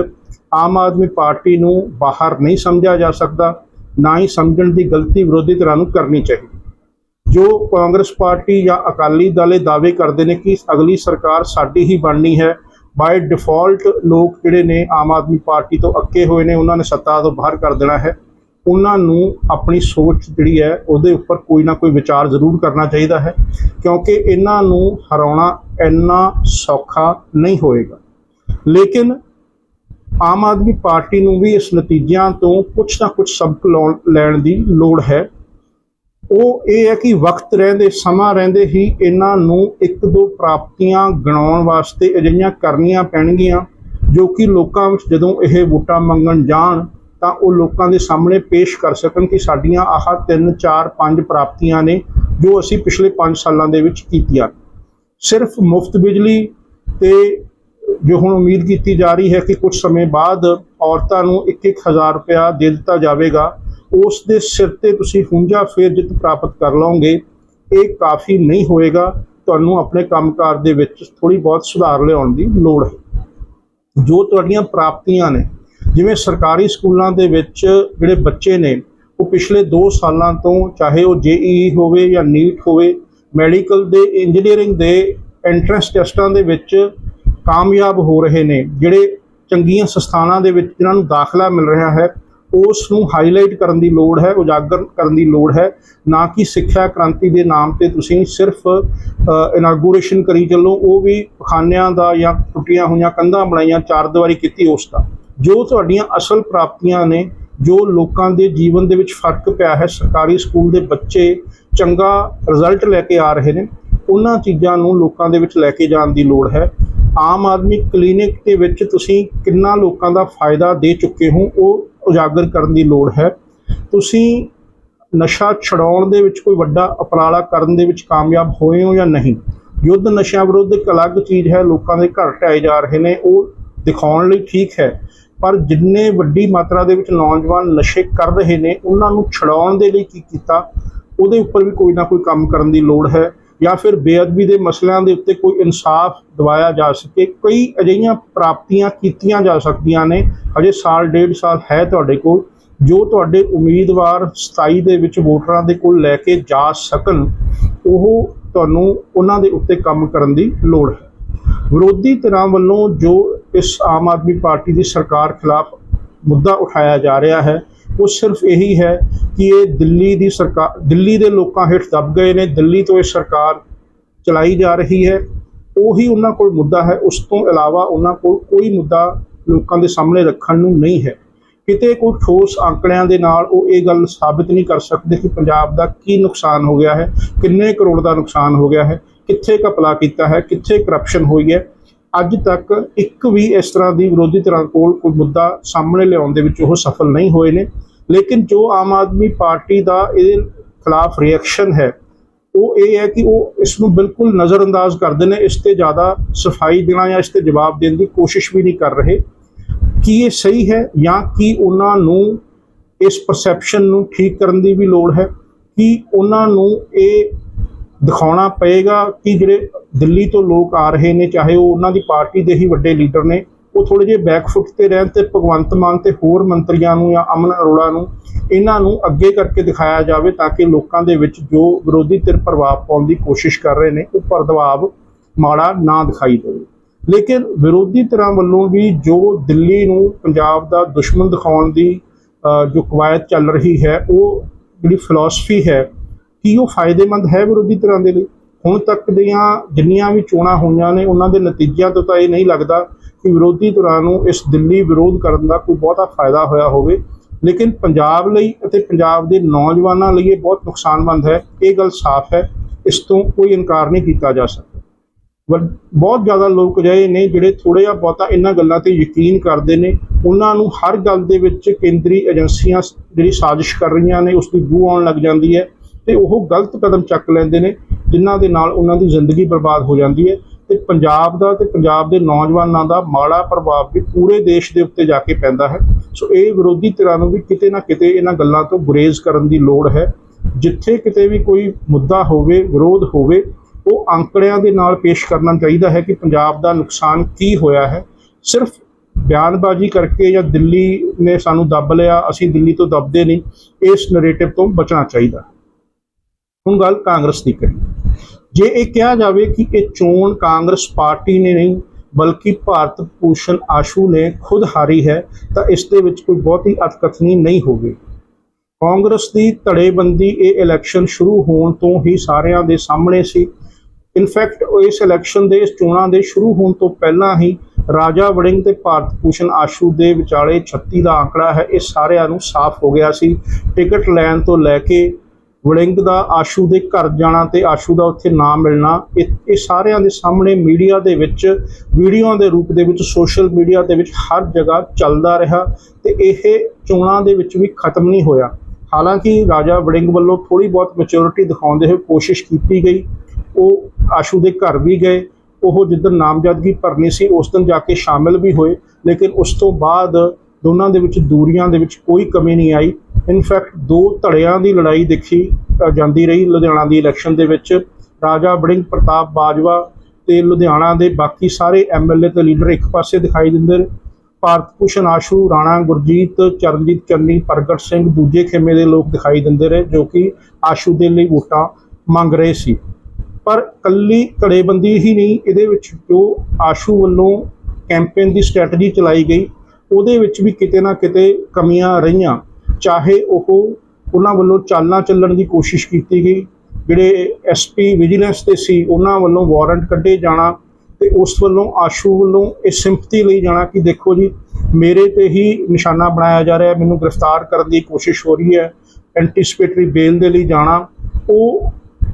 ਆਮ ਆਦਮੀ ਪਾਰਟੀ ਨੂੰ ਬਾਹਰ ਨਹੀਂ ਸਮਝਿਆ ਜਾ ਸਕਦਾ, ਨਾ ਹੀ ਸਮਝਣ ਦੀ ਗਲਤੀ ਵਿਰੋਧੀ ਧਿਰਾਂ ਨੂੰ ਕਰਨੀ ਚਾਹੀਦੀ। ਜੋ ਕਾਂਗਰਸ ਪਾਰਟੀ ਜਾਂ ਅਕਾਲੀ ਦਲ ਇਹ ਦਾਅਵੇ ਕਰਦੇ ਨੇ ਕਿ ਅਗਲੀ ਸਰਕਾਰ ਸਾਡੀ ਹੀ ਬਣਨੀ ਹੈ ਬਾਈ ਡਿਫਾਲਟ ਲੋਕ ਜਿਹੜੇ ਨੇ ਆਮ ਆਦਮੀ ਪਾਰਟੀ ਤੋਂ ਅੱਕੇ ਹੋਏ ਨੇ, ਉਹਨਾਂ ਨੇ ਸੱਤਾ ਤੋਂ ਬਾਹਰ ਕਰ ਦੇਣਾ ਹੈ। ਉਹਨਾਂ ਨੂੰ ਆਪਣੀ ਸੋਚ ਜਿਹੜੀ ਹੈ ਉਹਦੇ ਉੱਪਰ ਕੋਈ ਨਾ ਕੋਈ ਵਿਚਾਰ ਜ਼ਰੂਰ ਕਰਨਾ ਚਾਹੀਦਾ ਹੈ, ਕਿਉਂਕਿ ਇਹਨਾਂ ਨੂੰ ਹਰਾਉਣਾ ਇੰਨਾ ਸੌਖਾ ਨਹੀਂ ਹੋਏਗਾ। ਲੇਕਿਨ ਆਮ ਆਦਮੀ ਪਾਰਟੀ ਨੂੰ ਵੀ ਇਸ ਨਤੀਜਿਆਂ ਤੋਂ ਕੁਝ ਨਾ ਕੁਝ ਸਬਕ ਲਾਉਣ- ਲੈਣ ਦੀ ਲੋੜ ਹੈ। ਉਹ ਇਹ ਹੈ ਕਿ ਵਕਤ ਰਹਿੰਦੇ, ਸਮਾਂ ਰਹਿੰਦੇ ਹੀ ਇਹਨਾਂ ਨੂੰ ਇੱਕ ਦੋ ਪ੍ਰਾਪਤੀਆਂ ਗਣਾਉਣ ਵਾਸਤੇ ਅਜਿਹੀਆਂ ਕਰਨੀਆਂ ਪੈਣਗੀਆਂ, ਜੋ ਕਿ ਲੋਕਾਂ ਵਿੱਚ ਜਦੋਂ ਇਹ ਵੋਟਾਂ ਮੰਗਣ ਜਾਣ ਤਾਂ ਉਹ ਲੋਕਾਂ ਦੇ ਸਾਹਮਣੇ ਪੇਸ਼ ਕਰ ਸਕਣ ਕਿ ਸਾਡੀਆਂ ਆਹ 3 4 5 ਪ੍ਰਾਪਤੀਆਂ ਨੇ ਜੋ ਅਸੀਂ ਪਿਛਲੇ 5 ਸਾਲਾਂ ਦੇ ਵਿੱਚ ਕੀਤੀਆਂ। ਸਿਰਫ ਮੁਫਤ ਬਿਜਲੀ ਤੇ ਜੋ ਹੁਣ ਉਮੀਦ ਕੀਤੀ ਜਾ ਰਹੀ ਹੈ ਕਿ ਕੁਝ ਸਮੇਂ ਬਾਅਦ ਔਰਤਾਂ ਨੂੰ 1-1000 ਰੁਪਇਆ ਦੇ ਦਿੱਤਾ ਜਾਵੇਗਾ, ਉਸ ਦੇ ਸਿਰ ਤੇ ਤੁਸੀਂ ਹੁੰਜਾ ਫੇਰ ਜਿੱਤ ਪ੍ਰਾਪਤ ਕਰ ਲਓਗੇ। ਇਹ ਕਾਫੀ ਨਹੀਂ ਹੋਏਗਾ। ਤੁਹਾਨੂੰ ਆਪਣੇ ਕੰਮਕਾਰ ਦੇ ਵਿੱਚ ਥੋੜੀ ਬਹੁਤ ਸੁਧਾਰ ਲਿਆਉਣ ਦੀ ਲੋੜ ਹੈ। ਜੋ ਤੁਹਾਡੀਆਂ ਪ੍ਰਾਪਤੀਆਂ ਨੇ ਜਿਵੇਂ ਸਰਕਾਰੀ ਸਕੂਲਾਂ ਦੇ ਵਿੱਚ ਜਿਹੜੇ ਬੱਚੇ ਨੇ, ਉਹ ਪਿਛਲੇ 2 ਸਾਲਾਂ ਤੋਂ ਚਾਹੇ ਉਹ ਜੇਈ ਹੋਵੇ ਜਾਂ ਨੀਟ ਹੋਵੇ, ਮੈਡੀਕਲ ਦੇ, ਇੰਜੀਨੀਅਰਿੰਗ ਦੇ ਐਂਟਰੈਂਸ ਟੈਸਟਾਂ ਦੇ ਵਿੱਚ ਕਾਮਯਾਬ ਹੋ ਰਹੇ ਨੇ। ਜਿਹੜੇ ਚੰਗੀਆਂ ਸੰਸਥਾਨਾਂ ਦੇ ਵਿੱਚ ਜਿਨ੍ਹਾਂ ਨੂੰ ਦਾਖਲਾ ਮਿਲ ਰਿਹਾ ਹੈ, ਉਸ ਨੂੰ ਹਾਈਲਾਈਟ ਕਰਨ ਦੀ ਲੋੜ ਹੈ, ਉਜਾਗਰ ਕਰਨ ਦੀ ਲੋੜ ਹੈ। ਨਾ ਕਿ ਸਿੱਖਿਆ ਕ੍ਰਾਂਤੀ ਦੇ ਨਾਮ ਤੇ ਤੁਸੀਂ ਸਿਰਫ ਇਨਾਗੂਰੇਸ਼ਨ ਕਰੀ ਚੱਲੋ, ਉਹ ਵੀ ਪਖਾਨਿਆਂ ਦਾ ਜਾਂ ਟੁੱਟੀਆਂ ਹੋਈਆਂ ਕੰਧਾਂ ਬਣਾਈਆਂ ਚਾਰ ਦੀਵਾਰੀ ਕੀਤੀ ਉਸ ਦਾ। ਜੋ ਤੁਹਾਡੀਆਂ ਅਸਲ ਪ੍ਰਾਪਤੀਆਂ ਨੇ, ਜੋ ਲੋਕਾਂ ਦੇ ਜੀਵਨ ਦੇ ਵਿੱਚ ਫ਼ਰਕ ਪਿਆ ਹੈ, ਸਰਕਾਰੀ ਸਕੂਲ ਦੇ ਬੱਚੇ ਚੰਗਾ ਰਿਜ਼ਲਟ ਲੈ ਕੇ ਆ ਰਹੇ ਨੇ, ਉਹਨਾਂ ਚੀਜ਼ਾਂ ਨੂੰ ਲੋਕਾਂ ਦੇ ਵਿੱਚ ਲੈ ਕੇ ਜਾਣ ਦੀ ਲੋੜ ਹੈ। ਆਮ ਆਦਮੀ ਕਲੀਨਿਕ ਦੇ ਵਿੱਚ ਤੁਸੀਂ ਕਿੰਨਾ ਲੋਕਾਂ ਦਾ ਫਾਇਦਾ ਦੇ ਚੁੱਕੇ ਹੋ, ਉਹ ਉਜਾਗਰ ਕਰਨ ਦੀ ਲੋੜ ਹੈ। ਤੁਸੀਂ ਨਸ਼ਾ ਛਡਾਉਣ ਦੇ ਵਿੱਚ ਕੋਈ ਵੱਡਾ ਉਪਰਾਲਾ ਕਰਨ ਦੇ ਵਿੱਚ ਕਾਮਯਾਬ ਹੋਏ ਹੋ ਜਾਂ ਨਹੀਂ? ਯੁੱਧ ਨਸ਼ਿਆਂ ਵਿਰੁੱਧ ਇੱਕ ਅਲੱਗ ਚੀਜ਼ ਹੈ, ਲੋਕਾਂ ਦੇ ਘਰ ਢਾਏ ਜਾ ਰਹੇ ਨੇ, ਉਹ ਦਿਖਾਉਣ ਲਈ ਠੀਕ ਹੈ। ਪਰ ਜਿੰਨੇ ਵੱਡੀ ਮਾਤਰਾ ਦੇ ਵਿੱਚ ਨੌਜਵਾਨ ਨਸ਼ੇ ਕਰ ਰਹੇ ਨੇ, ਉਹਨਾਂ ਨੂੰ ਛਡਾਉਣ ਦੇ ਲਈ ਕੀ ਕੀਤਾ, ਉਹਦੇ ਉੱਪਰ ਵੀ ਕੋਈ ਨਾ ਕੋਈ ਕੰਮ ਕਰਨ ਦੀ ਲੋੜ ਹੈ ਜਾਂ ਫਿਰ ਬੇਅਦਬੀ ਦੇ ਮਸਲਿਆਂ ਦੇ ਉੱਤੇ ਕੋਈ ਇਨਸਾਫ ਦਿਵਾਇਆ ਜਾ ਸਕੇ। ਕਈ ਅਜਿਹੀਆਂ ਪ੍ਰਾਪਤੀਆਂ ਕੀਤੀਆਂ ਜਾ ਸਕਦੀਆਂ ਨੇ, ਹਜੇ ਸਾਲ, ਡੇਢ ਸਾਲ ਹੈ ਤੁਹਾਡੇ ਕੋਲ, ਜੋ ਤੁਹਾਡੇ ਉਮੀਦਵਾਰ 27 ਦੇ ਵਿੱਚ ਵੋਟਰਾਂ ਦੇ ਕੋਲ ਲੈ ਕੇ ਜਾ ਸਕਣ, ਉਹ ਤੁਹਾਨੂੰ ਉਹਨਾਂ ਦੇ ਉੱਤੇ ਕੰਮ ਕਰਨ ਦੀ ਲੋੜ ਹੈ। ਵਿਰੋਧੀ ਧਿਰਾਂ ਵੱਲੋਂ ਜੋ ਇਸ ਆਮ ਆਦਮੀ ਪਾਰਟੀ ਦੀ ਸਰਕਾਰ ਖਿਲਾਫ ਮੁੱਦਾ ਉਠਾਇਆ ਜਾ ਰਿਹਾ ਹੈ, ਉਹ ਸਿਰਫ ਇਹੀ ਹੈ ਕਿ ਇਹ ਦਿੱਲੀ ਦੀ ਸਰਕਾਰ ਦਿੱਲੀ ਦੇ ਲੋਕਾਂ ਹੇਠ ਦਬ ਗਏ ਨੇ, ਦਿੱਲੀ ਤੋਂ ਇਹ ਸਰਕਾਰ ਚਲਾਈ ਜਾ ਰਹੀ ਹੈ। ਉਹੀ ਉਹਨਾਂ ਕੋਲ ਮੁੱਦਾ ਹੈ, ਉਸ ਤੋਂ ਇਲਾਵਾ ਉਹਨਾਂ ਕੋਲ ਕੋਈ ਮੁੱਦਾ ਲੋਕਾਂ ਦੇ ਸਾਹਮਣੇ ਰੱਖਣ ਨੂੰ ਨਹੀਂ ਹੈ। ਕਿਤੇ ਕੋਈ ਠੋਸ ਅੰਕੜਿਆਂ ਦੇ ਨਾਲ ਉਹ ਇਹ ਗੱਲ ਸਾਬਿਤ ਨਹੀਂ ਕਰ ਸਕਦੇ ਕਿ ਪੰਜਾਬ ਦਾ ਕੀ ਨੁਕਸਾਨ ਹੋ ਗਿਆ ਹੈ, ਕਿੰਨੇ ਕਰੋੜ ਦਾ ਨੁਕਸਾਨ ਹੋ ਗਿਆ ਹੈ। ਕਿੱਥੇ ਘਪਲਾ ਕੀਤਾ ਹੈ, ਕਿੱਥੇ ਕਰਪਸ਼ਨ ਹੋਈ ਹੈ। ਅੱਜ ਤੱਕ ਇੱਕ ਵੀ ਇਸ ਤਰ੍ਹਾਂ ਦੀ ਵਿਰੋਧੀ ਧਿਰਾਂ ਕੋਲ ਕੋਈ ਮੁੱਦਾ ਸਾਹਮਣੇ ਲਿਆਉਣ ਦੇ ਵਿੱਚ ਉਹ ਸਫਲ ਨਹੀਂ ਹੋਏ ਨੇ। ਲੇਕਿਨ ਜੋ ਆਮ ਆਦਮੀ ਪਾਰਟੀ ਦਾ ਇਹਦੇ ਖਿਲਾਫ ਰਿਐਕਸ਼ਨ ਹੈ, ਉਹ ਇਹ ਹੈ ਕਿ ਉਹ ਇਸ ਨੂੰ ਬਿਲਕੁਲ ਨਜ਼ਰਅੰਦਾਜ਼ ਕਰਦੇ ਨੇ, ਇਸ ਤੇ ਜ਼ਿਆਦਾ ਸਫ਼ਾਈ ਦੇਣਾ ਜਾਂ ਇਸ ਤੇ ਜਵਾਬ ਦੇਣ ਦੀ ਕੋਸ਼ਿਸ਼ ਵੀ ਨਹੀਂ ਕਰ ਰਹੇ। ਕੀ ਇਹ ਸਹੀ ਹੈ ਜਾਂ ਕੀ ਉਹਨਾਂ ਨੂੰ ਇਸ ਪਰਸੈਪਸ਼ਨ ਨੂੰ ਠੀਕ ਕਰਨ ਦੀ ਵੀ ਲੋੜ ਹੈ? ਕਿ ਉਹਨਾਂ ਨੂੰ ਇਹ ਦਿਖਾਉਣਾ ਪਏਗਾ ਕਿ ਜਿਹੜੇ ਦਿੱਲੀ ਤੋਂ ਲੋਕ ਆ ਰਹੇ ਨੇ, ਚਾਹੇ ਉਹ ਉਹਨਾਂ ਦੀ ਪਾਰਟੀ ਦੇ ਹੀ ਵੱਡੇ ਲੀਡਰ ਨੇ, ਉਹ ਥੋੜੇ ਜਿਹੇ ਬੈਕਫੁੱਟ ਤੇ ਰਹਿਣ ਤੇ ਭਗਵੰਤ ਮਾਨ ਤੇ ਹੋਰ ਮੰਤਰੀਆਂ ਨੂੰ ਜਾਂ ਅਮਨ ਅਰੋੜਾ ਨੂੰ, ਇਹਨਾਂ ਨੂੰ ਅੱਗੇ ਕਰਕੇ ਦਿਖਾਇਆ ਜਾਵੇ ਤਾਂ ਕਿ ਲੋਕਾਂ ਦੇ ਵਿੱਚ ਜੋ ਵਿਰੋਧੀ ਧਿਰ ਪ੍ਰਭਾਵ ਪਾਉਣ ਦੀ ਕੋਸ਼ਿਸ਼ ਕਰ ਰਹੇ ਨੇ, ਉਹ ਪ੍ਰਭਾਵ ਮਾੜਾ ਨਾ ਦਿਖਾਈ ਦੇਵੇ। ਲੇਕਿਨ ਵਿਰੋਧੀ ਧਿਰਾਂ ਵੱਲੋਂ ਵੀ ਜੋ ਦਿੱਲੀ ਨੂੰ ਪੰਜਾਬ ਦਾ ਦੁਸ਼ਮਣ ਦਿਖਾਉਣ ਦੀ ਜੋ ਕਵਾਇਦ ਚੱਲ ਰਹੀ ਹੈ, ਉਹ ਜਿਹੜੀ ਫਿਲਾਸਫੀ ਹੈ ਕੀ ਉਹ ਫਾਇਦੇਮੰਦ ਹੈ ਵਿਰੋਧੀ ਧਿਰਾਂ ਦੇ ਲਈ? ਹੁਣ ਤੱਕ ਦੀਆਂ ਜਿੰਨੀਆਂ ਵੀ ਚੋਣਾਂ ਹੋਈਆਂ ਨੇ, ਉਹਨਾਂ ਦੇ ਨਤੀਜਿਆਂ ਤੋਂ ਤਾਂ ਇਹ ਨਹੀਂ ਲੱਗਦਾ ਕਿ ਵਿਰੋਧੀ ਧਿਰਾਂ ਨੂੰ ਇਸ ਦਿੱਲੀ ਵਿਰੋਧ ਕਰਨ ਦਾ ਕੋਈ ਬਹੁਤਾ ਫਾਇਦਾ ਹੋਇਆ ਹੋਵੇ। ਲੇਕਿਨ ਪੰਜਾਬ ਲਈ ਅਤੇ ਪੰਜਾਬ ਦੇ ਨੌਜਵਾਨਾਂ ਲਈ ਇਹ ਬਹੁਤ ਨੁਕਸਾਨਮੰਦ ਹੈ। ਇਹ ਗੱਲ ਸਾਫ਼ ਹੈ। ਇਸ ਤੋਂ ਕੋਈ ਇਨਕਾਰ ਨਹੀਂ ਕੀਤਾ ਜਾ ਸਕਦਾ। ਵੱਡ- ਬਹੁਤ ਜ਼ਿਆਦਾ ਲੋਕ ਅਜਿਹੇ ਨੇ ਜਿਹੜੇ ਥੋੜ੍ਹਾ ਜਿਹਾ ਬਹੁਤਾ ਇਹਨਾਂ ਗੱਲਾਂ ਤੇ ਯਕੀਨ ਕਰਦੇ ਨੇ। ਉਹਨਾਂ ਨੂੰ ਹਰ ਗੱਲ ਦੇ ਵਿੱਚ ਕੇਂਦਰੀ ਏਜੰਸੀਆਂ ਜਿਹੜੀ ਸਾਜ਼ਿਸ਼ ਕਰ ਰਹੀਆਂ ਨੇ, ਉਸ ਦੀ ਬੂ ਆਉਣ ਲੱਗ ਜਾਂਦੀ ਹੈ। ਤੇ ਉਹ ਗਲਤ ਕਦਮ ਚੱਕ ਲੈਂਦੇ ਨੇ, ਜਿਨ੍ਹਾਂ ਦੇ ਨਾਲ ਉਹਨਾਂ ਦੀ ਜ਼ਿੰਦਗੀ ਬਰਬਾਦ ਹੋ ਜਾਂਦੀ ਹੈ। ਤੇ ਪੰਜਾਬ ਦਾ ਤੇ ਪੰਜਾਬ ਦੇ ਨੌਜਵਾਨਾਂ ਦਾ ਮਾੜਾ ਪ੍ਰਭਾਵ ਵੀ ਪੂਰੇ ਦੇਸ਼ ਦੇ ਉੱਤੇ ਜਾ ਕੇ ਪੈਂਦਾ ਹੈ। ਸੋ ਇਹ ਵਿਰੋਧੀ ਧਿਰਾਂ ਨੂੰ ਵੀ ਕਿਤੇ ਨਾ ਕਿਤੇ ਇਹਨਾਂ ਗੱਲਾਂ ਤੋਂ ਗੁਰੇਜ਼ ਕਰਨ ਦੀ ਲੋੜ ਹੈ। ਜਿੱਥੇ ਕਿਤੇ ਵੀ ਕੋਈ ਮੁੱਦਾ ਹੋਵੇ, ਵਿਰੋਧ ਹੋਵੇ, ਉਹ ਅੰਕੜਿਆਂ ਦੇ ਨਾਲ ਪੇਸ਼ ਕਰਨਾ ਚਾਹੀਦਾ ਹੈ ਕਿ ਪੰਜਾਬ ਦਾ ਨੁਕਸਾਨ ਕੀ ਹੋਇਆ ਹੈ। ਸਿਰਫ ਬਿਆਨਬਾਜ਼ੀ ਕਰਕੇ ਜਾਂ ਦਿੱਲੀ ਨੇ ਸਾਨੂੰ ਦੱਬ ਲਿਆ, ਅਸੀਂ ਦਿੱਲੀ ਤੋਂ ਦੱਬਦੇ ਨਹੀਂ, ਇਸ ਨੈਰੇਟਿਵ ਤੋਂ ਬਚਣਾ ਚਾਹੀਦਾ ਹੁਣ ਗੱਲ ਕਾਂਗਰਸ ਦੀ ਕਰੀਏ। ਜੇ ਇਹ ਕਿਹਾ ਜਾਵੇ ਕਿ ਇਹ ਚੋਣ ਕਾਂਗਰਸ ਪਾਰਟੀ ਨੇ ਨਹੀਂ, ਬਲਕਿ ਭਾਰਤ ਭੂਸ਼ਣ ਆਸ਼ੂ ਨੇ ਖੁਦ ਹਾਰੀ ਹੈ, ਤਾਂ ਇਸ ਦੇ ਵਿੱਚ ਕੋਈ ਬਹੁਤੀ ਅਤਕਥਨੀ ਨਹੀਂ ਹੋਵੇ। ਕਾਂਗਰਸ ਦੀ ਧੜੇਬੰਦੀ ਇਹ ਇਲੈਕਸ਼ਨ ਸ਼ੁਰੂ ਹੋਣ ਤੋਂ ਹੀ ਸਾਰਿਆਂ ਦੇ ਸਾਹਮਣੇ ਸੀ। ਇਨਫੈਕਟ ਇਸ ਇਲੈਕਸ਼ਨ ਦੇ, ਇਸ ਚੋਣਾਂ ਦੇ ਸ਼ੁਰੂ ਹੋਣ ਤੋਂ ਪਹਿਲਾਂ ਹੀ ਰਾਜਾ ਵੜਿੰਗ ਤੇ ਭਾਰਤ ਭੂਸ਼ਣ ਆਸ਼ੂ ਦੇ ਵਿਚਾਲੇ 36 ਦਾ ਆંકੜਾ ਹੈ, ਇਹ ਸਾਰਿਆਂ ਨੂੰ ਸਾਫ਼ ਹੋ ਗਿਆ ਸੀ। ਟਿਕਟ ਲੈਣ ਤੋਂ ਲੈ ਕੇ ਵੜਿੰਗ ਦਾ ਆਸ਼ੂ ਦੇ ਘਰ ਜਾਣਾ ਤੇ ਆਸ਼ੂ ਦਾ ਉੱਥੇ ਨਾਮ ਮਿਲਣਾ, ਇਹ ਇਹ ਸਾਰਿਆਂ ਦੇ ਸਾਹਮਣੇ ਮੀਡੀਆ ਦੇ ਵਿੱਚ, ਵੀਡੀਓਆਂ ਦੇ ਰੂਪ ਦੇ ਵਿੱਚ, ਸੋਸ਼ਲ ਮੀਡੀਆ ਦੇ ਵਿੱਚ ਹਰ ਜਗ੍ਹਾ ਚੱਲਦਾ ਰਿਹਾ ਤੇ ਇਹ ਚੋਣਾਂ ਦੇ ਵਿੱਚ ਵੀ ਖਤਮ ਨਹੀਂ ਹੋਇਆ। ਹਾਲਾਂਕਿ ਰਾਜਾ ਵੜਿੰਗ ਵੱਲੋਂ ਥੋੜੀ ਬਹੁਤ ਮੈਚੁਰਿਟੀ ਦਿਖਾਉਂਦੇ ਹੋਏ ਕੋਸ਼ਿਸ਼ ਕੀਤੀ ਗਈ। ਉਹ ਆਸ਼ੂ ਦੇ ਘਰ ਵੀ ਗਏ। ਉਹ ਜਿੱਦਣ ਨਾਮਜ਼ਦਗੀ ਭਰਨੀ ਸੀ, ਉਸ ਦਿਨ ਜਾ ਕੇ ਸ਼ਾਮਿਲ ਵੀ ਹੋਏ, ਲੇਕਿਨ ਉਸ ਤੋਂ ਬਾਅਦ ਦੋਨਾਂ ਦੇ ਵਿੱਚ ਦੂਰੀਆਂ ਦੇ ਵਿੱਚ ਕੋਈ ਕਮੀ ਨਹੀਂ ਆਈ। ਇਨਫੈਕਟ ਦੋ ਧੜਿਆਂ ਦੀ ਲੜਾਈ ਦੇਖੀ ਜਾਂਦੀ ਰਹੀ ਲੁਧਿਆਣਾ ਦੀ ਇਲੈਕਸ਼ਨ ਦੇ ਵਿੱਚ। ਰਾਜਾ ਬੜਿੰਗ ਪ੍ਰਤਾਪ ਬਾਜਵਾ ਤੇ ਲੁਧਿਆਣਾ ਦੇ ਬਾਕੀ ਸਾਰੇ ਐਮਐਲਏ ਤੇ ਲੀਡਰ ਇੱਕ ਪਾਸੇ ਦਿਖਾਈ ਦਿੰਦੇ ਨੇ। ਭਾਰਤ ਭੂਸ਼ਣ ਆਸ਼ੂ, ਰਾਣਾ ਗੁਰਜੀਤ, ਚਰਨਜੀਤ ਚੰਨੀ, ਪ੍ਰਗਟ ਸਿੰਘ, ਦੂਜੇ ਖੇਮੇ ਦੇ ਲੋਕ ਦਿਖਾਈ ਦਿੰਦੇ ਰਹੇ, ਜੋ ਕਿ ਆਸ਼ੂ ਦੇ ਲਈ ਵੋਟਾਂ ਮੰਗ ਰਹੇ ਸੀ। ਪਰ ਕੱਲੀ ਧੜੇਬੰਦੀ ਹੀ ਨਹੀਂ, ਇਹਦੇ ਵਿੱਚ ਜੋ ਆਸ਼ੂ ਵੱਲੋਂ ਕੈਂਪੇਨ ਦੀ ਸਟ੍ਰੈਟਜੀ ਚਲਾਈ ਗਈ, ਉਹਦੇ ਵਿੱਚ ਵੀ ਕਿਤੇ ਨਾ ਕਿਤੇ ਕਮੀਆਂ ਰਹੀਆਂ। ਚਾਹੇ ਉਹ ਉਹਨਾਂ ਵੱਲੋਂ ਚਾਲਾਂ ਚੱਲਣ ਦੀ ਕੋਸ਼ਿਸ਼ ਕੀਤੀ ਗਈ, ਜਿਹੜੇ ਐਸਪੀ ਵਿਜੀਲੈਂਸ ਤੇ ਸੀ, ਉਹਨਾਂ ਵੱਲੋਂ ਵਾਰੰਟ ਕੱਢੇ ਜਾਣਾ ਤੇ ਉਸ ਵੱਲੋਂ ਆਸ਼ੂ ਵੱਲੋਂ ਇਹ ਸਿੰਪਥੀ ਲਈ ਜਾਣਾ ਕਿ ਦੇਖੋ ਜੀ, ਮੇਰੇ ਤੇ ਹੀ ਨਿਸ਼ਾਨਾ ਬਣਾਇਆ ਜਾ ਰਿਹਾ, ਮੈਨੂੰ ਗ੍ਰਿਫਤਾਰ ਕਰਨ ਦੀ ਕੋਸ਼ਿਸ਼ ਹੋ ਰਹੀ ਹੈ ਐਂਟੀਸਪੇਟਰੀ ਬੇਲ ਦੇ ਲਈ ਜਾਣਾ। ਉਹ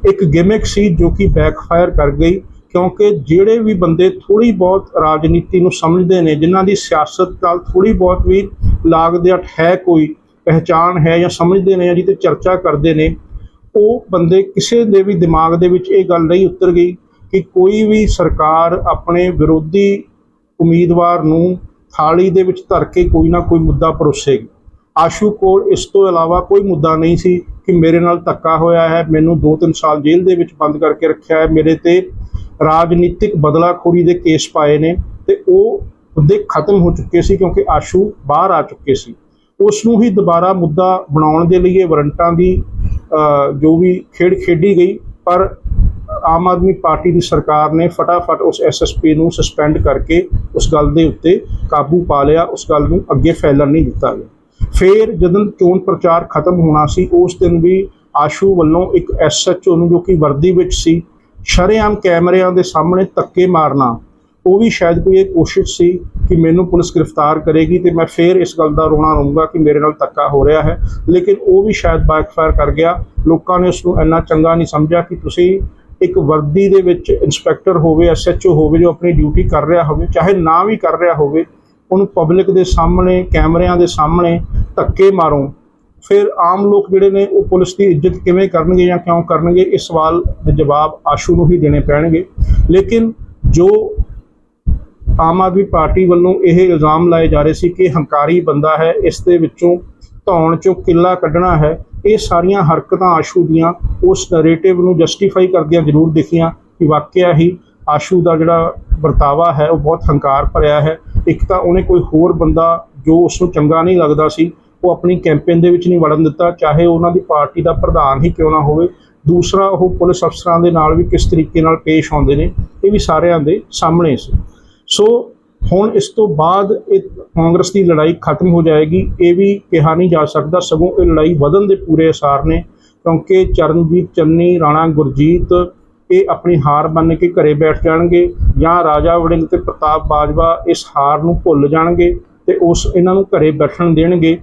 ਇੱਕ ਗਿਮਿਕ ਸੀ ਜੋ ਕਿ ਬੈਕਫਾਇਰ ਕਰ ਗਈ, ਕਿਉਂਕਿ ਜਿਹੜੇ ਵੀ ਬੰਦੇ ਥੋੜੀ ਬਹੁਤ ਰਾਜਨੀਤੀ ਨੂੰ ਸਮਝਦੇ ਨੇ, ਜਿਨ੍ਹਾਂ ਦੀ ਸਿਆਸਤ ਨਾਲ ਥੋੜੀ ਬਹੁਤ ਵੀ ਲਾਗ ਦੇ ਹੈ ਕੋਈ ਪਹਿਚਾਣ ਹੈ ਜਾਂ ਸਮਝਦੇ ਨੇ ਜਾਂ ਜਿਹਤੇ ਚਰਚਾ ਕਰਦੇ ਨੇ, ਉਹ ਬੰਦੇ ਕਿਸੇ ਦੇ ਵੀ ਦਿਮਾਗ ਦੇ ਵਿੱਚ ਇਹ ਗੱਲ ਨਹੀਂ ਉਤਰ ਗਈ ਕਿ ਕੋਈ ਵੀ ਸਰਕਾਰ ਆਪਣੇ ਵਿਰੋਧੀ ਉਮੀਦਵਾਰ ਨੂੰ ਥਾਲੀ ਦੇ ਵਿੱਚ ਧਰ ਕੇ ਕੋਈ ਨਾ ਕੋਈ ਮੁੱਦਾ ਪਰੋਸੇਗੀ। ਆਸ਼ੂ ਕੋਲ ਇਸ ਤੋਂ ਇਲਾਵਾ ਕੋਈ ਮੁੱਦਾ ਨਹੀਂ ਸੀ ਕਿ ਮੇਰੇ ਨਾਲ ਧੱਕਾ ਹੋਇਆ ਹੈ, ਮੈਨੂੰ 2-3 ਸਾਲ ਜੇਲ੍ਹ ਦੇ ਵਿੱਚ ਬੰਦ ਕਰਕੇ ਰੱਖਿਆ ਹੈ, ਮੇਰੇ ਤੇ ਰਾਜਨੀਤਿਕ ਬਦਲਾਖੋਰੀ ਦੇ ਕੇਸ ਪਾਏ ਨੇ ਤੇ ਉਹ ਮੁੱਦੇ ਖਤਮ ਹੋ ਚੁੱਕੇ ਸੀ ਕਿਉਂਕਿ ਆਸ਼ੂ ਬਾਹਰ ਆ ਚੁੱਕੇ ਸੀ। ਉਸ ਨੂੰ ਹੀ ਦੁਬਾਰਾ ਮੁੱਦਾ ਬਣਾਉਣ ਦੇ ਲਈ ਇਹ ਵਾਰੰਟਾਂ ਦੀ ਜੋ ਵੀ ਖੇਡ ਖੇਡੀ ਗਈ, ਪਰ ਆਮ ਆਦਮੀ ਪਾਰਟੀ ਦੀ ਸਰਕਾਰ ਨੇ ਫਟਾਫਟ ਉਸ ਐਸਐਸਪੀ ਨੂੰ ਸਸਪੈਂਡ ਕਰਕੇ ਉਸ ਗੱਲ ਦੇ ਉੱਤੇ ਕਾਬੂ ਪਾ ਲਿਆ, ਉਸ ਗੱਲ ਨੂੰ ਅੱਗੇ ਫੈਲਣ ਨਹੀਂ ਦਿੱਤਾ ਗਿਆ। ਫਿਰ ਜਦੋਂ ਚੋਣ ਪ੍ਰਚਾਰ ਖਤਮ ਹੋਣਾ ਸੀ, ਉਸ ਦਿਨ ਵੀ ਆਸ਼ੂ ਵੱਲੋਂ ਇੱਕ ਐਸਐਚਓ ਨੂੰ ਜੋ ਕਿ ਵਰਦੀ ਵਿੱਚ ਸੀ, ਸ਼ਰੇਆਮ ਕੈਮਰਿਆਂ ਦੇ ਸਾਹਮਣੇ ਧੱਕੇ ਮਾਰਨਾ ਉਹ ਵੀ ਸ਼ਾਇਦ ਕੋਈ ਇਹ ਕੋਸ਼ਿਸ਼ ਸੀ ਕਿ ਮੈਨੂੰ ਪੁਲਿਸ ਗ੍ਰਿਫਤਾਰ ਕਰੇਗੀ ਤੇ ਮੈਂ ਫੇਰ ਇਸ ਗੱਲ ਦਾ ਰੋਣਾ ਰਹੂੰਗਾ ਕਿ ਮੇਰੇ ਨਾਲ ਧੱਕਾ ਹੋ ਰਿਹਾ ਹੈ। ਲੇਕਿਨ ਉਹ ਵੀ ਸ਼ਾਇਦ ਬੈਕਫਾਇਰ ਕਰ ਗਿਆ। ਲੋਕਾਂ ਨੇ ਉਸ ਨੂੰ ਇੰਨਾ ਚੰਗਾ ਨਹੀਂ ਸਮਝਿਆ ਕਿ ਤੁਸੀਂ ਇੱਕ ਵਰਦੀ ਦੇ ਵਿੱਚ ਇਨਸਪੈਕਟਰ ਹੋਵੇ ਐਸਐਚਓ ਹੋਵੇ, ਜੋ ਆਪਣੀ ਡਿਊਟੀ ਕਰ ਰਿਹਾ ਹੋਵੇ, ਚਾਹੇ ਨਾ ਵੀ ਕਰ ਰਿਹਾ ਹੋਵੇ, ਉਹਨੂੰ ਪਬਲਿਕ ਦੇ ਸਾਹਮਣੇ, ਕੈਮਰਿਆਂ ਦੇ ਸਾਹਮਣੇ ਧੱਕੇ ਮਾਰੋ। ਫਿਰ ਆਮ ਲੋਕ ਜਿਹੜੇ ਨੇ, ਉਹ ਪੁਲਿਸ ਦੀ ਇੱਜ਼ਤ ਕਿਵੇਂ ਕਰਨਗੇ ਜਾਂ ਕਿਉਂ ਕਰਨਗੇ ਇਸ ਸਵਾਲ ਦੇ ਜਵਾਬ ਆਸ਼ੂ ਨੂੰ ਹੀ ਦੇਣੇ ਪੈਣਗੇ। ਲੇਕਿਨ ਜੋ ਆਮ ਆਦਮੀ ਪਾਰਟੀ ਵੱਲੋਂ ਇਹ ਇਲਜ਼ਾਮ ਲਾਏ ਜਾ ਰਹੇ ਸੀ ਕਿ ਹੰਕਾਰੀ ਬੰਦਾ ਹੈ, ਇਸ ਦੇ ਵਿੱਚੋਂ ਧੌਣ ਚੋਂ ਕਿੱਲਾ ਕੱਢਣਾ ਹੈ। ਇਹ ਸਾਰੀਆਂ ਹਰਕਤਾਂ ਆਸ਼ੂ ਦੀਆਂ ਉਸ ਨਰੇਟਿਵ ਨੂੰ ਜਸਟੀਫਾਈ ਕਰਦੀਆਂ, ਜ਼ਰੂਰ ਦਿਖੀਆਂ ਕਿ ਵਾਕਿਆ ਹੀ ਆਸ਼ੂ ਦਾ ਜਿਹੜਾ ਵਰਤਾਵਾ ਹੈ, ਉਹ ਬਹੁਤ ਹੰਕਾਰ ਭਰਿਆ ਹੈ। ਇੱਕ ਤਾਂ ਉਹਨੇ ਕੋਈ ਹੋਰ ਬੰਦਾ ਜੋ ਉਸ ਨੂੰ ਚੰਗਾ ਨਹੀਂ ਲੱਗਦਾ ਸੀ, ਉਹ ਆਪਣੀ ਕੈਂਪੇਨ ਦੇ ਵਿੱਚ ਨਹੀਂ ਵੜਨ ਦਿੱਤਾ, ਚਾਹੇ ਉਹਨਾਂ ਦੀ ਪਾਰਟੀ ਦਾ ਪ੍ਰਧਾਨ ਹੀ ਕਿਉਂ ਨਾ ਹੋਵੇ। ਦੂਸਰਾ, ਉਹ ਪੁਲਿਸ ਅਫਸਰਾਂ ਦੇ ਨਾਲ ਵੀ ਕਿਸ ਤਰੀਕੇ ਨਾਲ ਪੇਸ਼ ਆਉਂਦੇ ਨੇ, ਇਹ ਵੀ ਸਾਰਿਆਂ ਦੇ ਸਾਹਮਣੇ ਸੀ। ਸੋ ਹੁਣ ਇਸ ਤੋਂ ਬਾਅਦ ਇਹ ਕਾਂਗਰਸ ਦੀ ਲੜਾਈ ਖਤਮ ਹੋ ਜਾਏਗੀ, ਇਹ ਵੀ ਕਿਹਾ ਨਹੀਂ ਜਾ ਸਕਦਾ, ਸਗੋਂ ਇਹ ਲੜਾਈ ਵਧਣ ਦੇ ਪੂਰੇ ਅਸਾਰ ਨੇ, ਕਿਉਂਕਿ ਚਰਨਜੀਤ ਚੰਨੀ, ਰਾਣਾ ਗੁਰਜੀਤ ਇਹ ਆਪਣੀ ਹਾਰ ਮੰਨ ਕੇ ਘਰੇ ਬੈਠ ਜਾਣਗੇ ਜਾਂ ਰਾਜਾ ਵੜਿੰਗ ਤੇ ਪ੍ਰਤਾਪ ਬਾਜਵਾ ਇਸ ਹਾਰ ਨੂੰ ਭੁੱਲ ਜਾਣਗੇ ਤੇ ਉਸ ਇਹਨਾਂ ਨੂੰ ਘਰੇ ਬੈਠਣ ਦੇਣਗੇ।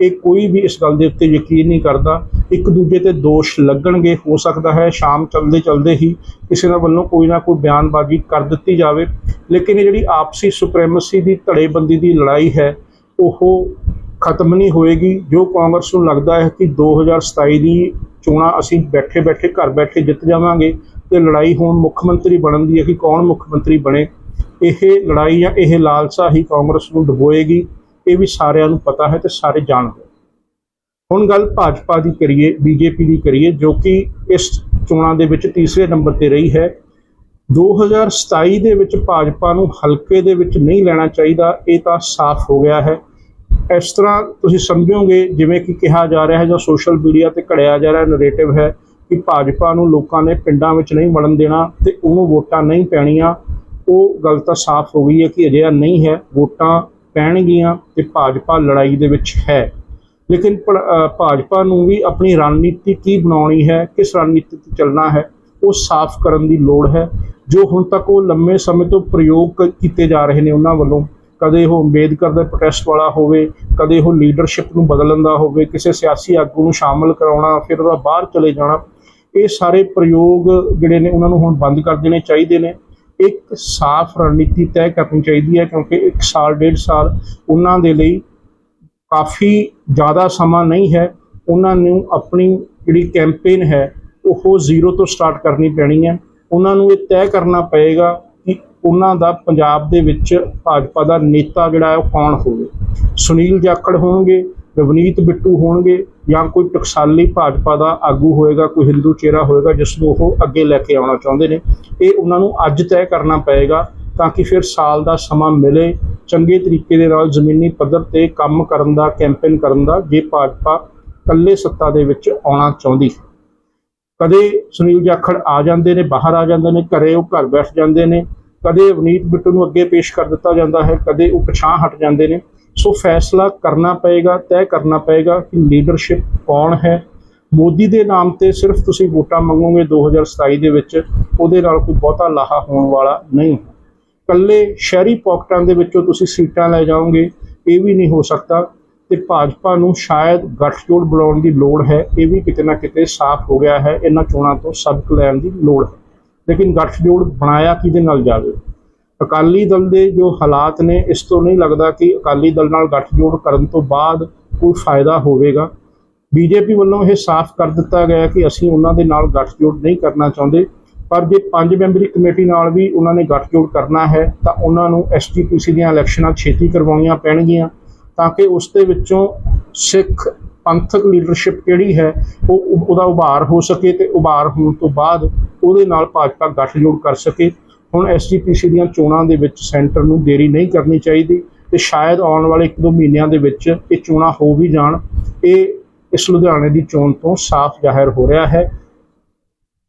ਇਹ ਕੋਈ ਵੀ ਇਸ ਗੱਲ ਦੇ ਉੱਤੇ ਯਕੀਨ ਨਹੀਂ ਕਰਦਾ। ਇੱਕ ਦੂਜੇ ਤੇ ਦੋਸ਼ ਲੱਗਣਗੇ, ਹੋ ਸਕਦਾ ਹੈ ਸ਼ਾਮ ਚੱਲਦੇ ਚੱਲਦੇ ਹੀ ਕਿਸੇ ਨਾ ਵੱਲੋਂ ਕੋਈ ਨਾ ਕੋਈ ਬਿਆਨਬਾਜ਼ੀ ਕਰ ਦਿੱਤੀ ਜਾਵੇ। ਲੇਕਿਨ ਇਹ ਜਿਹੜੀ ਆਪਸੀ ਸੁਪਰੇਮੇਸੀ ਦੀ ਧੜੇਬੰਦੀ ਦੀ ਲੜਾਈ ਹੈ, ਉਹ ਖਤਮ ਨਹੀਂ ਹੋਏਗੀ। ਜੋ ਕਾਂਗਰਸ ਨੂੰ ਲੱਗਦਾ ਹੈ ਕਿ 2027 ਦੀ ਚੋਣਾਂ ਅਸੀਂ ਬੈਠੇ ਬੈਠੇ ਘਰ ਬੈਠੇ ਜਿੱਤ ਜਾਵਾਂਗੇ ਤੇ ਲੜਾਈ ਹੁਣ ਮੁੱਖ ਮੰਤਰੀ ਬਣਨ ਦੀ ਹੈ ਕਿ ਕੌਣ ਮੁੱਖ ਮੰਤਰੀ ਬਣੇ, ਇਹ ਲੜਾਈ ਜਾਂ ਇਹ ਲਾਲਸਾ ਹੀ ਕਾਂਗਰਸ ਨੂੰ ਡੁਬੋਏਗੀ। ਇਹ ਵੀ ਸਾਰਿਆਂ ਨੂੰ ਪਤਾ ਹੈ ਤੇ ਸਾਰੇ ਜਾਣਦੇ ਹੁਣ ਗੱਲ ਭਾਜਪਾ ਦੀ ਕਰੀਏ, ਬੀਜੇਪੀ ਦੀ ਕਰੀਏ, ਜੋ ਕਿ ਇਸ ਚੋਣਾਂ ਦੇ ਵਿੱਚ ਤੀਸਰੇ ਨੰਬਰ ਤੇ ਰਹੀ ਹੈ। 2027 ਦੇ ਵਿੱਚ ਭਾਜਪਾ ਨੂੰ ਹਲਕੇ ਦੇ ਵਿੱਚ ਨਹੀਂ ਲੈਣਾ ਚਾਹੀਦਾ, ਇਹ ਤਾਂ ਸਾਫ਼ ਹੋ ਗਿਆ ਹੈ। ਇਸ ਤਰ੍ਹਾਂ ਤੁਸੀਂ ਸਮਝੋਗੇ, ਜਿਵੇਂ ਕਿ ਕਿਹਾ ਜਾ ਰਿਹਾ ਹੈ ਜਾਂ ਸੋਸ਼ਲ ਮੀਡੀਆ ਤੇ ਘੜਿਆ ਜਾ ਰਿਹਾ ਨੈਰੇਟਿਵ ਹੈ ਕਿ ਭਾਜਪਾ ਨੂੰ ਲੋਕਾਂ ਨੇ ਪਿੰਡਾਂ ਵਿੱਚ ਨਹੀਂ ਵੜਨ ਦੇਣਾ ਤੇ ਉਹਨੂੰ ਵੋਟਾਂ ਨਹੀਂ ਪੈਣੀਆਂ। ਉਹ ਗੱਲ ਤਾਂ ਸਾਫ਼ ਹੋ ਗਈ ਹੈ ਕਿ ਅਜਿਹਾ ਨਹੀਂ ਹੈ। ਵੋਟਾਂ ਪੈਣਗੀਆਂ ਤੇ ਭਾਜਪਾ ਲੜਾਈ ਦੇ ਵਿੱਚ ਹੈ। ਲੇਕਿਨ ਪ- ਭਾਜਪਾ ਨੂੰ ਵੀ ਆਪਣੀ ਰਣਨੀਤੀ ਕੀ ਬਣਾਉਣੀ ਹੈ, ਕਿਸ ਰਣਨੀਤੀ ਤੇ ਚੱਲਣਾ ਹੈ, ਉਹ ਸਾਫ਼ ਕਰਨ ਦੀ ਲੋੜ ਹੈ। ਜੋ ਹੁਣ ਤੱਕ ਉਹ ਲੰਮੇ ਸਮੇਂ ਤੋਂ ਪ੍ਰਯੋਗ ਕ- ਕੀਤੇ ਜਾ ਰਹੇ ਨੇ ਉਹਨਾਂ ਵੱਲੋਂ, ਕਦੇ ਉਹ ਅੰਬੇਦਕਰ ਦੇ ਪ੍ਰੋਟੈਸਟ ਵਾਲਾ ਹੋਵੇ, ਕਦੇ ਉਹ ਲੀਡਰਸ਼ਿਪ ਨੂੰ ਬਦਲਣ ਦਾ ਹੋਵੇ, ਕਿਸੇ ਸਿਆਸੀ ਆਗੂ ਨੂੰ ਸ਼ਾਮਲ ਕਰਾਉਣਾ, ਫਿਰ ਉਹਦਾ ਬਾਹਰ ਚਲੇ ਜਾਣਾ, ਇਹ ਸਾਰੇ ਪ੍ਰਯੋਗ ਜਿਹੜੇ ਨੇ ਉਹਨਾਂ ਨੂੰ ਹੁਣ ਬੰਦ ਕਰ ਦੇਣੇ ਚਾਹੀਦੇ ਨੇ। ਇੱਕ ਸਾਫ਼ ਰਣਨੀਤੀ ਤੈਅ ਕਰਨੀ ਚਾਹੀਦੀ ਹੈ ਕਿਉਂਕਿ ਇੱਕ ਸਾਲ, ਡੇਢ ਸਾਲ ਉਹਨਾਂ ਦੇ ਲਈ ਕਾਫੀ ਜ਼ਿਆਦਾ ਸਮਾਂ ਨਹੀਂ ਹੈ। ਉਹਨਾਂ ਨੂੰ ਆਪਣੀ ਜਿਹੜੀ ਕੈਂਪੇਨ ਹੈ, ਉਹ ਜ਼ੀਰੋ ਤੋਂ ਸਟਾਰਟ ਕਰਨੀ ਪੈਣੀ ਹੈ। ਉਹਨਾਂ ਨੂੰ ਇਹ ਤੈਅ ਕਰਨਾ ਪਏਗਾ ਕਿ ਉਹਨਾਂ ਦਾ ਪੰਜਾਬ ਦੇ ਵਿੱਚ ਭਾਜਪਾ ਦਾ ਨੇਤਾ ਜਿਹੜਾ ਹੈ, ਉਹ ਕੌਣ ਹੋਵੇ? ਸੁਨੀਲ ਜਾਖੜ ਹੋਣਗੇ ਰਵਨੀਤ ਬਿੱਟੂ ਹੋਣਗੇ ਜਾਂ ਕੋਈ ਟਕਸਾਲੀ ਭਾਜਪਾ ਦਾ ਆਗੂ ਹੋਏਗਾ, ਕੋਈ ਹਿੰਦੂ ਚਿਹਰਾ ਹੋਏਗਾ, ਜਿਸ ਨੂੰ ਉਹ ਅੱਗੇ ਲੈ ਕੇ ਆਉਣਾ ਚਾਹੁੰਦੇ ਨੇ। ਇਹ ਉਹਨਾਂ ਨੂੰ ਅੱਜ ਤੈਅ ਕਰਨਾ ਪਏਗਾ ਤਾਂ ਕਿ ਫਿਰ ਸਾਲ ਦਾ ਸਮਾਂ ਮਿਲੇ, ਚੰਗੇ ਤਰੀਕੇ ਦੇ ਨਾਲ ਜ਼ਮੀਨੀ ਪੱਧਰ ਤੇ ਕੰਮ ਕਰਨ ਦਾ, ਕੈਂਪੇਨ ਕਰਨ ਦਾ, ਜੇ ਭਾਜਪਾ ਇਕੱਲੇ ਸੱਤਾ ਦੇ ਵਿੱਚ ਆਉਣਾ ਚਾਹੁੰਦੀ। ਕਦੇ ਸੁਨੀਲ ਜਾਖੜ ਆ ਜਾਂਦੇ ਨੇ, ਬਾਹਰ ਆ ਜਾਂਦੇ ਨੇ, ਘਰੇ ਉਹ ਘਰ ਬੈਠ ਜਾਂਦੇ ਨੇ। ਕਦੇ ਅਵਨੀਤ ਬਿੱਟੂ ਨੂੰ ਅੱਗੇ ਪੇਸ਼ ਕਰ ਦਿੱਤਾ ਜਾਂਦਾ ਹੈ, ਕਦੇ ਉਹ ਪਛਾਣ ਹਟ ਜਾਂਦੇ ਨੇ। ਸੋ ਫੈਸਲਾ ਕਰਨਾ ਪਏਗਾ, ਤੈਅ ਕਰਨਾ ਪਏਗਾ ਕਿ ਲੀਡਰਸ਼ਿਪ ਕੌਣ ਹੈ। ਮੋਦੀ ਦੇ ਨਾਮ ਤੇ ਸਿਰਫ ਤੁਸੀਂ ਵੋਟਾਂ ਮੰਗੋਗੇ 2027 ਦੇ ਵਿੱਚ, ਉਹਦੇ ਨਾਲ ਕੋਈ ਬਹੁਤਾ ਲਾਹਾ ਹੋਣ ਵਾਲਾ ਨਹੀਂ। ਹੈ ਕੱਲੇ ਸ਼ਹਿਰੀ ਪਾਕਟਾਂ ਦੇ ਵਿੱਚੋਂ ਤੁਸੀਂ ਸੀਟਾਂ ਲੈ ਜਾਓਗੇ, ਇਹ ਵੀ ਨਹੀਂ ਹੋ ਸਕਦਾ। ਤੇ ਭਾਜਪਾ ਨੂੰ ਸ਼ਾਇਦ ਗੱਠਜੋੜ ਬਣਾਉਣ ਦੀ ਲੋੜ ਹੈ, ਇਹ ਵੀ ਕਿਤੇ ਨਾ ਕਿਤੇ ਸਾਫ਼ ਹੋ ਗਿਆ ਹੈ। ਇਹਨਾਂ ਚੋਣਾਂ ਤੋਂ ਸਬਕ ਲੈਣ ਦੀ ਲੋੜ ਹੈ। ਲੇਕਿਨ ਗੱਠਜੋੜ ਬਣਾਇਆ ਕਿਹਦੇ ਨਾਲ ਜਾਵੇ? ਅਕਾਲੀ ਦਲ ਦੇ ਜੋ ਹਾਲਾਤ ਨੇ, ਇਸ ਤੋਂ ਨਹੀਂ ਲੱਗਦਾ ਕਿ ਅਕਾਲੀ ਦਲ ਨਾਲ ਗੱਠਜੋੜ ਕਰਨ ਤੋਂ ਬਾਅਦ ਕੋਈ ਫਾਇਦਾ ਹੋਵੇਗਾ। ਬੀਜੇਪੀ ਵੱਲੋਂ ਇਹ ਸਾਫ਼ ਕਰ ਦਿੱਤਾ ਗਿਆ ਕਿ ਅਸੀਂ ਉਹਨਾਂ ਦੇ ਨਾਲ ਗੱਠਜੋੜ ਨਹੀਂ ਕਰਨਾ ਚਾਹੁੰਦੇ, ਪਰ ਜੇ ਪੰਜ ਮੈਂਬਰੀ ਕਮੇਟੀ ਨਾਲ ਵੀ ਉਹਨਾਂ ਨੇ ਗੱਠਜੋੜ ਕਰਨਾ ਹੈ, ਤਾਂ ਉਹਨਾਂ ਨੂੰ ਐਸਟੀਪੀਸੀ ਦੀਆਂ ਇਲੈਕਸ਼ਨਾਂ ਛੇਤੀ ਕਰਵਾਉਣੀਆਂ ਪੈਣਗੀਆਂ, ਤਾਂ ਕਿ ਉਸ ਦੇ ਵਿੱਚੋਂ ਸਿੱਖ ਪੰਥਕ ਲੀਡਰਸ਼ਿਪ ਕਿਹੜੀ ਹੈ ਉਹ ਉਹ- ਉਹਦਾ ਉਭਾਰ ਹੋ ਸਕੇ ਤੇ ਉਭਾਰ ਹੋਣ ਤੋਂ ਬਾਅਦ ਉਹਦੇ ਨਾਲ ਭਾਜਪਾ ਗੱਠਜੋੜ ਕਰ ਸਕੇ। ਹੁਣ ਐਸਜੀਪੀਸੀ ਦੀਆਂ ਚੋਣਾਂ ਦੇ ਵਿੱਚ ਸੈਂਟਰ ਨੂੰ ਦੇਰੀ ਨਹੀਂ ਕਰਨੀ ਚਾਹੀਦੀ ਤੇ ਸ਼ਾਇਦ ਆਉਣ ਵਾਲੇ 1-2 ਮਹੀਨਿਆਂ ਦੇ ਵਿੱਚ ਇਹ ਚੋਣਾਂ ਹੋ ਵੀ ਜਾਣ। ਇਹ ਇਸ ਲੁਧਿਆਣੇ ਦੀ ਚੋਣ ਤੋਂ ਸਾਫ਼ ਜ਼ਾਹਿਰ ਹੋ ਰਿਹਾ ਹੈ।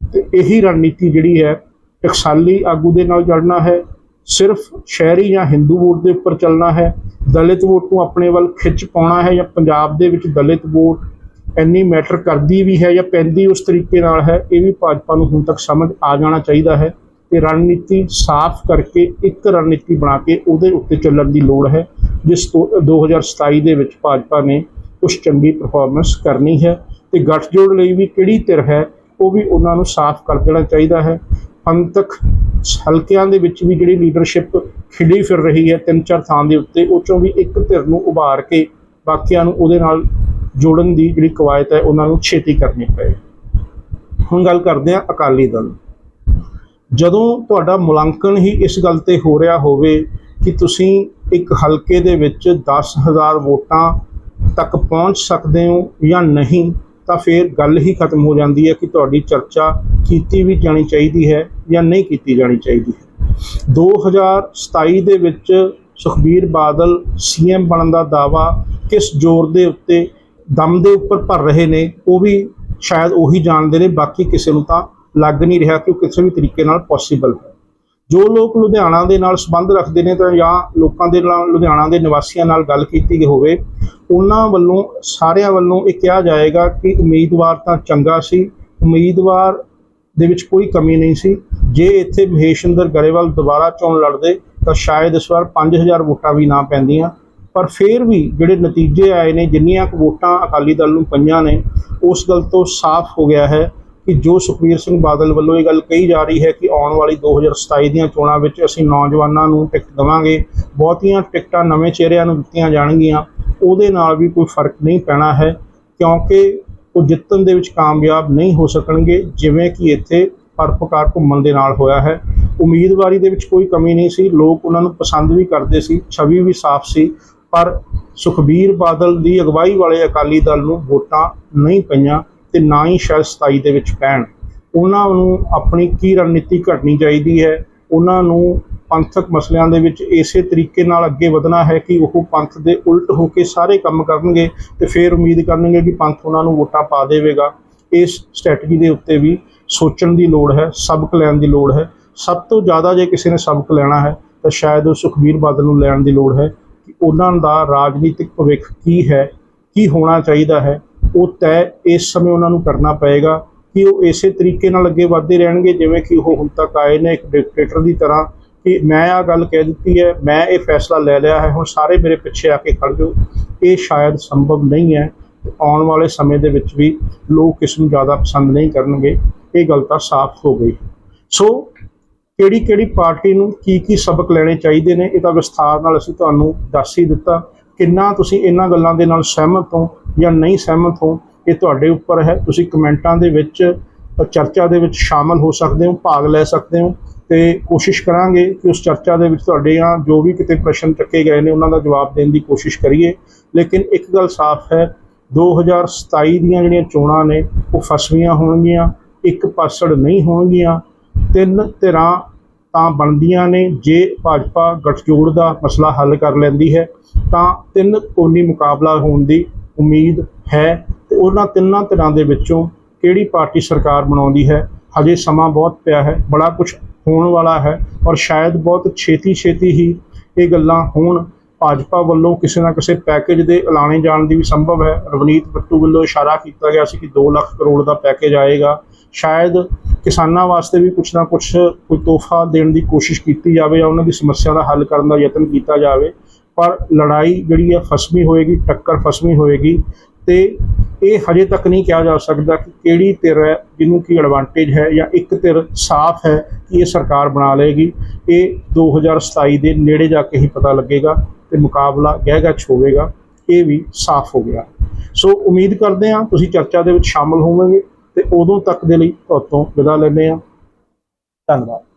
ਤੇ ਇਹੀ ਰਣਨੀਤੀ ਜਿਹੜੀ ਹੈ, ਟਕਸਾਲੀ ਆਗੂ ਦੇ ਨਾਲ ਜੜਨਾ ਹੈ, ਸਿਰਫ ਸ਼ਹਿਰੀ ਜਾਂ ਹਿੰਦੂ ਵੋਟ ਦੇ ਉੱਪਰ ਚੱਲਣਾ ਹੈ, ਦਲਿਤ ਵੋਟ ਨੂੰ ਆਪਣੇ ਵੱਲ ਖਿੱਚ ਪਾਉਣਾ ਹੈ ਜਾਂ ਪੰਜਾਬ ਦੇ ਵਿੱਚ ਦਲਿਤ ਵੋਟ ਇੰਨੀ ਮੈਟਰ ਕਰਦੀ ਵੀ ਹੈ ਜਾਂ ਪੈਂਦੀ ਉਸ ਤਰੀਕੇ ਨਾਲ ਹੈ, ਇਹ ਵੀ ਭਾਜਪਾ ਨੂੰ ਹੁਣ ਤੱਕ ਸਮਝ ਆ ਜਾਣਾ ਚਾਹੀਦਾ ਹੈ। ਤੇ ਰਣਨੀਤੀ ਸਾਫ਼ ਕਰਕੇ ਇੱਕ ਰਣਨੀਤੀ ਬਣਾ ਕੇ ਉਹਦੇ ਉੱਤੇ ਚੱਲਣ ਦੀ ਲੋੜ ਹੈ, ਜਿਸ ਤੋਂ 2027 ਦੇ ਵਿੱਚ ਭਾਜਪਾ ਨੇ ਕੁਝ ਚੰਗੀ ਪਰਫਾਰਮੈਂਸ ਕਰਨੀ ਹੈ ਤੇ ਗੱਠਜੋੜ ਲਈ ਵੀ ਕਿਹੜੀ ਧਿਰ ਹੈ, ਉਹ ਵੀ ਉਹਨਾਂ ਨੂੰ ਸਾਫ਼ ਕਰ ਦੇਣਾ ਚਾਹੀਦਾ ਹੈ। ਅੰਤਕ ਹਲਕਿਆਂ ਦੇ ਵਿੱਚ ਵੀ ਜਿਹੜੀ ਲੀਡਰਸ਼ਿਪ ਖਿੜੀ ਫਿਰ ਰਹੀ ਹੈ ਤਿੰਨ ਚਾਰ ਥਾਂ ਦੇ ਉੱਤੇ, ਉਹ ਚੋਂ ਵੀ ਇੱਕ ਧਿਰ ਨੂੰ ਉਭਾਰ ਕੇ ਬਾਕੀਆਂ ਨੂੰ ਉਹਦੇ ਨਾਲ ਜੋੜਨ ਦੀ ਜਿਹੜੀ ਕਵਾਇਤ ਹੈ, ਉਹਨਾਂ ਨੂੰ ਛੇਤੀ ਕਰਨੀ ਪਏ ਹੁਣ ਗੱਲ ਕਰਦੇ ਹਾਂ ਅਕਾਲੀ ਦਲ ਜਦੋਂ ਤੁਹਾਡਾ ਮੁਲਾਂਕਣ ਹੀ ਇਸ ਗੱਲ ਤੇ ਹੋ ਰਿਹਾ ਹੋਵੇ ਕਿ ਤੁਸੀਂ ਇੱਕ ਹਲਕੇ ਦੇ ਵਿੱਚ 10000 ਵੋਟਾਂ ਤੱਕ ਪਹੁੰਚ ਸਕਦੇ ਹੋ ਜਾਂ ਨਹੀਂ, ਤਾਂ ਫਿਰ ਗੱਲ ਹੀ ਖਤਮ ਹੋ ਜਾਂਦੀ ਹੈ ਕਿ ਤੁਹਾਡੀ ਚਰਚਾ ਕੀਤੀ ਵੀ ਜਾਣੀ ਚਾਹੀਦੀ ਹੈ ਜਾਂ ਨਹੀਂ ਕੀਤੀ ਜਾਣੀ ਚਾਹੀਦੀ ਹੈ। 2027 ਦੇ ਵਿੱਚ ਸੁਖਬੀਰ ਬਾਦਲ ਸੀਐਮ ਬਣਨ ਦਾ ਦਾਵਾ ਕਿਸ ਜ਼ੋਰ ਦੇ ਉੱਤੇ ਦਮ ਦੇ ਉੱਪਰ ਭਰ ਰਹੇ ਨੇ, ਉਹ ਵੀ ਸ਼ਾਇਦ ਉਹੀ ਜਾਣਦੇ ਨੇ, ਬਾਕੀ ਕਿਸੇ ਨੂੰ ਤਾਂ ਲੱਗ ਨਹੀਂ ਰਿਹਾ ਕਿ ਉਹ ਕਿਸੇ ਵੀ ਤਰੀਕੇ ਨਾਲ ਪੋਸੀਬਲ ਹੈ। ਜੋ ਲੋਕ ਲੁਧਿਆਣਾ ਦੇ ਨਾਲ ਸੰਬੰਧ ਰੱਖਦੇ ਨੇ ਤਾਂ ਜਾਂ ਲੋਕਾਂ ਦੇ ਨਾਲ ਲੁਧਿਆਣਾ ਦੇ ਨਿਵਾਸੀਆਂ ਨਾਲ ਗੱਲ ਕੀਤੀ ਗਈ ਹੋਵੇ, ਉਹਨਾਂ ਵੱਲੋਂ, ਸਾਰਿਆਂ ਵੱਲੋਂ ਇਹ ਕਿਹਾ ਜਾਏਗਾ ਕਿ ਉਮੀਦਵਾਰ ਤਾਂ ਚੰਗਾ ਸੀ, ਉਮੀਦਵਾਰ ਦੇ ਵਿੱਚ ਕੋਈ ਕਮੀ ਨਹੀਂ ਸੀ। ਜੇ ਇੱਥੇ ਮਹੇਸ਼ਿੰਦਰ ਗਰੇਵਾਲ ਦੁਬਾਰਾ ਚੋਣ ਲੜਦੇ, ਤਾਂ ਸ਼ਾਇਦ ਇਸ ਵਾਰ 5000 ਵੋਟਾਂ ਵੀ ਨਾ ਪੈਂਦੀਆਂ। ਪਰ ਫਿਰ ਵੀ ਜਿਹੜੇ ਨਤੀਜੇ ਆਏ ਨੇ, ਜਿੰਨੀਆਂ ਕੁ ਵੋਟਾਂ ਅਕਾਲੀ ਦਲ ਨੂੰ ਪਈਆਂ ਨੇ, ਉਸ ਗੱਲ ਤੋਂ ਸਾਫ਼ ਹੋ ਗਿਆ ਹੈ ਕਿ ਜੋ ਸੁਖਬੀਰ ਸਿੰਘ ਬਾਦਲ ਵੱਲੋਂ ਇਹ ਗੱਲ ਕਹੀ ਜਾ ਰਹੀ ਹੈ ਕਿ ਆਉਣ ਵਾਲੀ 2027 ਦੀਆਂ ਚੋਣਾਂ ਵਿੱਚ ਅਸੀਂ ਨੌਜਵਾਨਾਂ ਨੂੰ ਟਿਕਟ ਦੇਵਾਂਗੇ, ਬਹੁਤੀਆਂ ਟਿਕਟਾਂ ਨਵੇਂ ਚਿਹਰਿਆਂ ਨੂੰ ਦਿੱਤੀਆਂ ਜਾਣਗੀਆਂ, ਉਹਦੇ ਨਾਲ ਵੀ ਕੋਈ ਫ਼ਰਕ ਨਹੀਂ ਪੈਣਾ ਹੈ, ਕਿਉਂਕਿ ਉਹ ਜਿੱਤਣ ਦੇ ਵਿੱਚ ਕਾਮਯਾਬ ਨਹੀਂ ਹੋ ਸਕਣਗੇ, ਜਿਵੇਂ ਕਿ ਇੱਥੇ ਪਰਪਕਾਰ ਘੁੰਮਣ ਦੇ ਨਾਲ ਹੋਇਆ ਹੈ। ਉਮੀਦਵਾਰੀ ਦੇ ਵਿੱਚ ਕੋਈ ਕਮੀ ਨਹੀਂ ਸੀ, ਲੋਕ ਉਹਨਾਂ ਨੂੰ ਪਸੰਦ ਵੀ ਕਰਦੇ ਸੀ, ਛਵੀ ਵੀ ਸਾਫ਼ ਸੀ, ਪਰ ਸੁਖਬੀਰ ਬਾਦਲ ਦੀ ਅਗਵਾਈ ਵਾਲੇ ਅਕਾਲੀ ਦਲ ਨੂੰ ਵੋਟਾਂ ਨਹੀਂ ਪਈਆਂ। ਤੇ ਨਾ ਹੀ ਸ਼ਾਇਦ 27 ਦੇ ਵਿੱਚ ਪੈਣ। ਉਹਨਾਂ ਨੂੰ ਆਪਣੀ ਕੀ ਰਣਨੀਤੀ ਘੜਨੀ ਚਾਹੀਦੀ ਹੈ? ਉਹਨਾਂ ਨੂੰ ਪੰਥਕ ਮਸਲਿਆਂ ਦੇ ਵਿੱਚ ਇਸੇ ਤਰੀਕੇ ਨਾਲ ਅੱਗੇ ਵਧਣਾ ਹੈ ਕਿ ਉਹ ਪੰਥ ਦੇ ਉਲਟ ਹੋ ਕੇ ਸਾਰੇ ਕੰਮ ਕਰਨਗੇ ਤੇ ਫਿਰ ਉਮੀਦ ਕਰਨਗੇ ਕਿ ਪੰਥ ਉਹਨਾਂ ਨੂੰ ਵੋਟਾਂ ਪਾ ਦੇਵੇਗਾ। ਇਸ ਸਟ੍ਰੈਟਜੀ ਦੇ ਉੱਤੇ ਵੀ ਸੋਚਣ ਦੀ ਲੋੜ ਹੈ, ਸਬਕ ਲੈਣ ਦੀ ਲੋੜ ਹੈ। ਸਭ ਤੋਂ ਜ਼ਿਆਦਾ ਜੇ ਕਿਸੇ ਨੇ ਸਬਕ ਲੈਣਾ ਹੈ, ਤਾਂ ਸ਼ਾਇਦ ਉਹ ਸੁਖਬੀਰ ਬਾਦਲ ਨੂੰ ਲੈਣ ਦੀ ਲੋੜ ਹੈ ਕਿ ਉਹਨਾਂ ਦਾ ਰਾਜਨੀਤਿਕ ਭਵਿੱਖ ਕੀ ਹੈ, ਕੀ ਹੋਣਾ ਚਾਹੀਦਾ ਹੈ। ਉਹ ਤੈਅ ਇਸ ਸਮੇਂ ਉਹਨਾਂ ਨੂੰ ਕਰਨਾ ਪਏਗਾ ਕਿ ਉਹ ਇਸੇ ਤਰੀਕੇ ਨਾਲ ਅੱਗੇ ਵਧਦੇ ਰਹਿਣਗੇ, ਜਿਵੇਂ ਕਿ ਉਹ ਹੁਣ ਤੱਕ ਆਏ ਨੇ ਇੱਕ ਡਿਕਟੇਟਰ ਦੀ ਤਰ੍ਹਾਂ ਕਿ ਮੈਂ ਆ ਗੱਲ ਕਹਿ ਦਿੱਤੀ ਹੈ, ਮੈਂ ਇਹ ਫੈਸਲਾ ਲੈ ਲਿਆ ਹੈ, ਹੁਣ ਸਾਰੇ ਮੇਰੇ ਪਿੱਛੇ ਆ ਕੇ ਖੜ ਜਾਓ। ਇਹ ਸ਼ਾਇਦ ਸੰਭਵ ਨਹੀਂ ਹੈ। ਆਉਣ ਵਾਲੇ ਸਮੇਂ ਦੇ ਵਿੱਚ ਵੀ ਲੋਕ ਇਸ ਨੂੰ ਜ਼ਿਆਦਾ ਪਸੰਦ ਨਹੀਂ ਕਰਨਗੇ। ਇਹ ਗੱਲ ਤਾਂ ਸਾਫ਼ ਹੋ ਗਈ। ਸੋ ਕਿਹੜੀ ਕਿਹੜੀ ਪਾਰਟੀ ਨੂੰ ਕੀ ਕੀ ਸਬਕ ਲੈਣੇ ਚਾਹੀਦੇ ਨੇ, ਇਹ ਤਾਂ ਵਿਸਥਾਰ ਨਾਲ ਅਸੀਂ ਤੁਹਾਨੂੰ ਦੱਸ ਹੀ ਦਿੱਤਾ। ਕਿੰਨਾ ਤੁਸੀਂ ਇਹਨਾਂ ਗੱਲਾਂ ਦੇ ਨਾਲ ਸਹਿਮਤ ਹੋ ਜਾਂ ਨਹੀਂ ਸਹਿਮਤ ਹੋ, ਇਹ ਤੁਹਾਡੇ ਉੱਪਰ ਹੈ। ਤੁਸੀਂ ਕਮੈਂਟਾਂ ਦੇ ਵਿੱਚ, ਚਰਚਾ ਦੇ ਵਿੱਚ ਸ਼ਾਮਲ ਹੋ ਸਕਦੇ ਹੋ, ਭਾਗ ਲੈ ਸਕਦੇ ਹੋ ਤੇ ਕੋਸ਼ਿਸ਼ ਕਰਾਂਗੇ ਕਿ ਉਸ ਚਰਚਾ ਦੇ ਵਿੱਚ ਤੁਹਾਡੇ ਜੋ ਵੀ ਕਿਤੇ ਪ੍ਰਸ਼ਨ ਚੱਕੇ ਗਏ ਨੇ, ਉਹਨਾਂ ਦਾ ਜਵਾਬ ਦੇਣ ਦੀ ਕੋਸ਼ਿਸ਼ ਕਰੀਏ। ਲੇਕਿਨ ਇੱਕ ਗੱਲ ਸਾਫ਼ ਹੈ 2027 ਦੀਆਂ ਜਿਹੜੀਆਂ ਚੋਣਾਂ ਨੇ, ਉਹ ਫਸਵੀਆਂ ਹੋਣਗੀਆਂ, ਇੱਕ ਪਾਸੜ ਨਹੀਂ ਹੋਣਗੀਆਂ, ਤਿੰਨ ਧਿਰਾਂ ਤਾਂ ਬਣਦੀਆਂ ਨੇ। ਜੇ ਭਾਜਪਾ ਗਠਜੋੜ ਦਾ ਮਸਲਾ ਹੱਲ ਕਰ ਲੈਂਦੀ ਹੈ, ਤਾਂ ਤਿੰਨ ਕੋਨੀ ਮੁਕਾਬਲਾ ਹੋਣ ਦੀ ਉਮੀਦ ਹੈ ਤੇ ਉਹਨਾਂ ਤਿੰਨਾਂ ਧਿਰਾਂ ਦੇ ਵਿੱਚੋਂ ਕਿਹੜੀ ਪਾਰਟੀ ਸਰਕਾਰ ਬਣਾਉਂਦੀ ਹੈ? ਹਜੇ ਸਮਾਂ ਬਹੁਤ ਪਿਆ ਹੈ, ਬੜਾ ਕੁਝ ਹੋਣ ਵਾਲਾ ਹੈ ਔਰ ਸ਼ਾਇਦ ਬਹੁਤ ਛੇਤੀ ਛੇਤੀ ਹੀ ਇਹ ਗੱਲਾਂ ਹੋਣ। ਭਾਜਪਾ ਵੱਲੋਂ ਕਿਸੇ ਨਾ ਕਿਸੇ ਪੈਕੇਜ ਦੇ ਐਲਾਨੇ ਜਾਣ ਦੀ ਵੀ ਸੰਭਵ ਹੈ। ਰਵਨੀਤ ਬੱਟੂ ਵੱਲੋਂ ਇਸ਼ਾਰਾ ਕੀਤਾ ਗਿਆ ਸੀ ਕਿ 2 ਲੱਖ ਕਰੋੜ ਦਾ ਪੈਕੇਜ ਆਏਗਾ। ਸ਼ਾਇਦ ਕਿਸਾਨਾਂ ਵਾਸਤੇ ਵੀ ਕੁਛ ਨਾ ਕੁਛ ਕੋਈ ਤੋਹਫਾ ਦੇਣ ਦੀ ਕੋਸ਼ਿਸ਼ ਕੀਤੀ ਜਾਵੇ ਜਾਂ ਉਹਨਾਂ ਦੀ ਸਮੱਸਿਆ ਦਾ ਹੱਲ ਕਰਨ ਦਾ ਯਤਨ ਕੀਤਾ ਜਾਵੇ, ਪਰ ਲੜਾਈ ਜਿਹੜੀ ਹੈ ਫਸਮੀ ਹੋਏਗੀ, ਟੱਕਰ ਫਸਮੀ ਹੋਏਗੀ ਤੇ ਇਹ ਹਜੇ ਤੱਕ ਨਹੀਂ ਕਿਹਾ ਜਾ ਸਕਦਾ ਕਿ ਕਿਹੜੀ ਧਿਰ ਹੈ, ਜਿਹਨੂੰ ਕੀ ਐਡਵਾਂਟੇਜ ਹੈ ਜਾਂ ਇੱਕ ਧਿਰ ਸਾਫ਼ ਹੈ ਕਿ ਇਹ ਸਰਕਾਰ ਬਣਾ ਲਏਗੀ। ਇਹ 2027 ਦੇ ਨੇੜੇ ਜਾ ਕੇ ਹੀ ਪਤਾ ਲੱਗੇਗਾ ਤੇ ਮੁਕਾਬਲਾ ਗਹਿ-ਗੱਚ ਹੋਵੇਗਾ ਇਹ ਵੀ ਸਾਫ਼ ਹੋ ਗਿਆ। ਸੋ ਉਮੀਦ ਕਰਦੇ ਹਾਂ ਤੁਸੀਂ ਚਰਚਾ ਦੇ ਵਿੱਚ ਸ਼ਾਮਲ ਹੋਵੋਗੇ। ਤੇ ਉਦੋਂ ਤੱਕ ਦੇ ਲਈ ਤੁਹਾਡੇ ਵਿਦਾ ਲੈਂਦੇ ਹਾਂ। ਧੰਨਵਾਦ।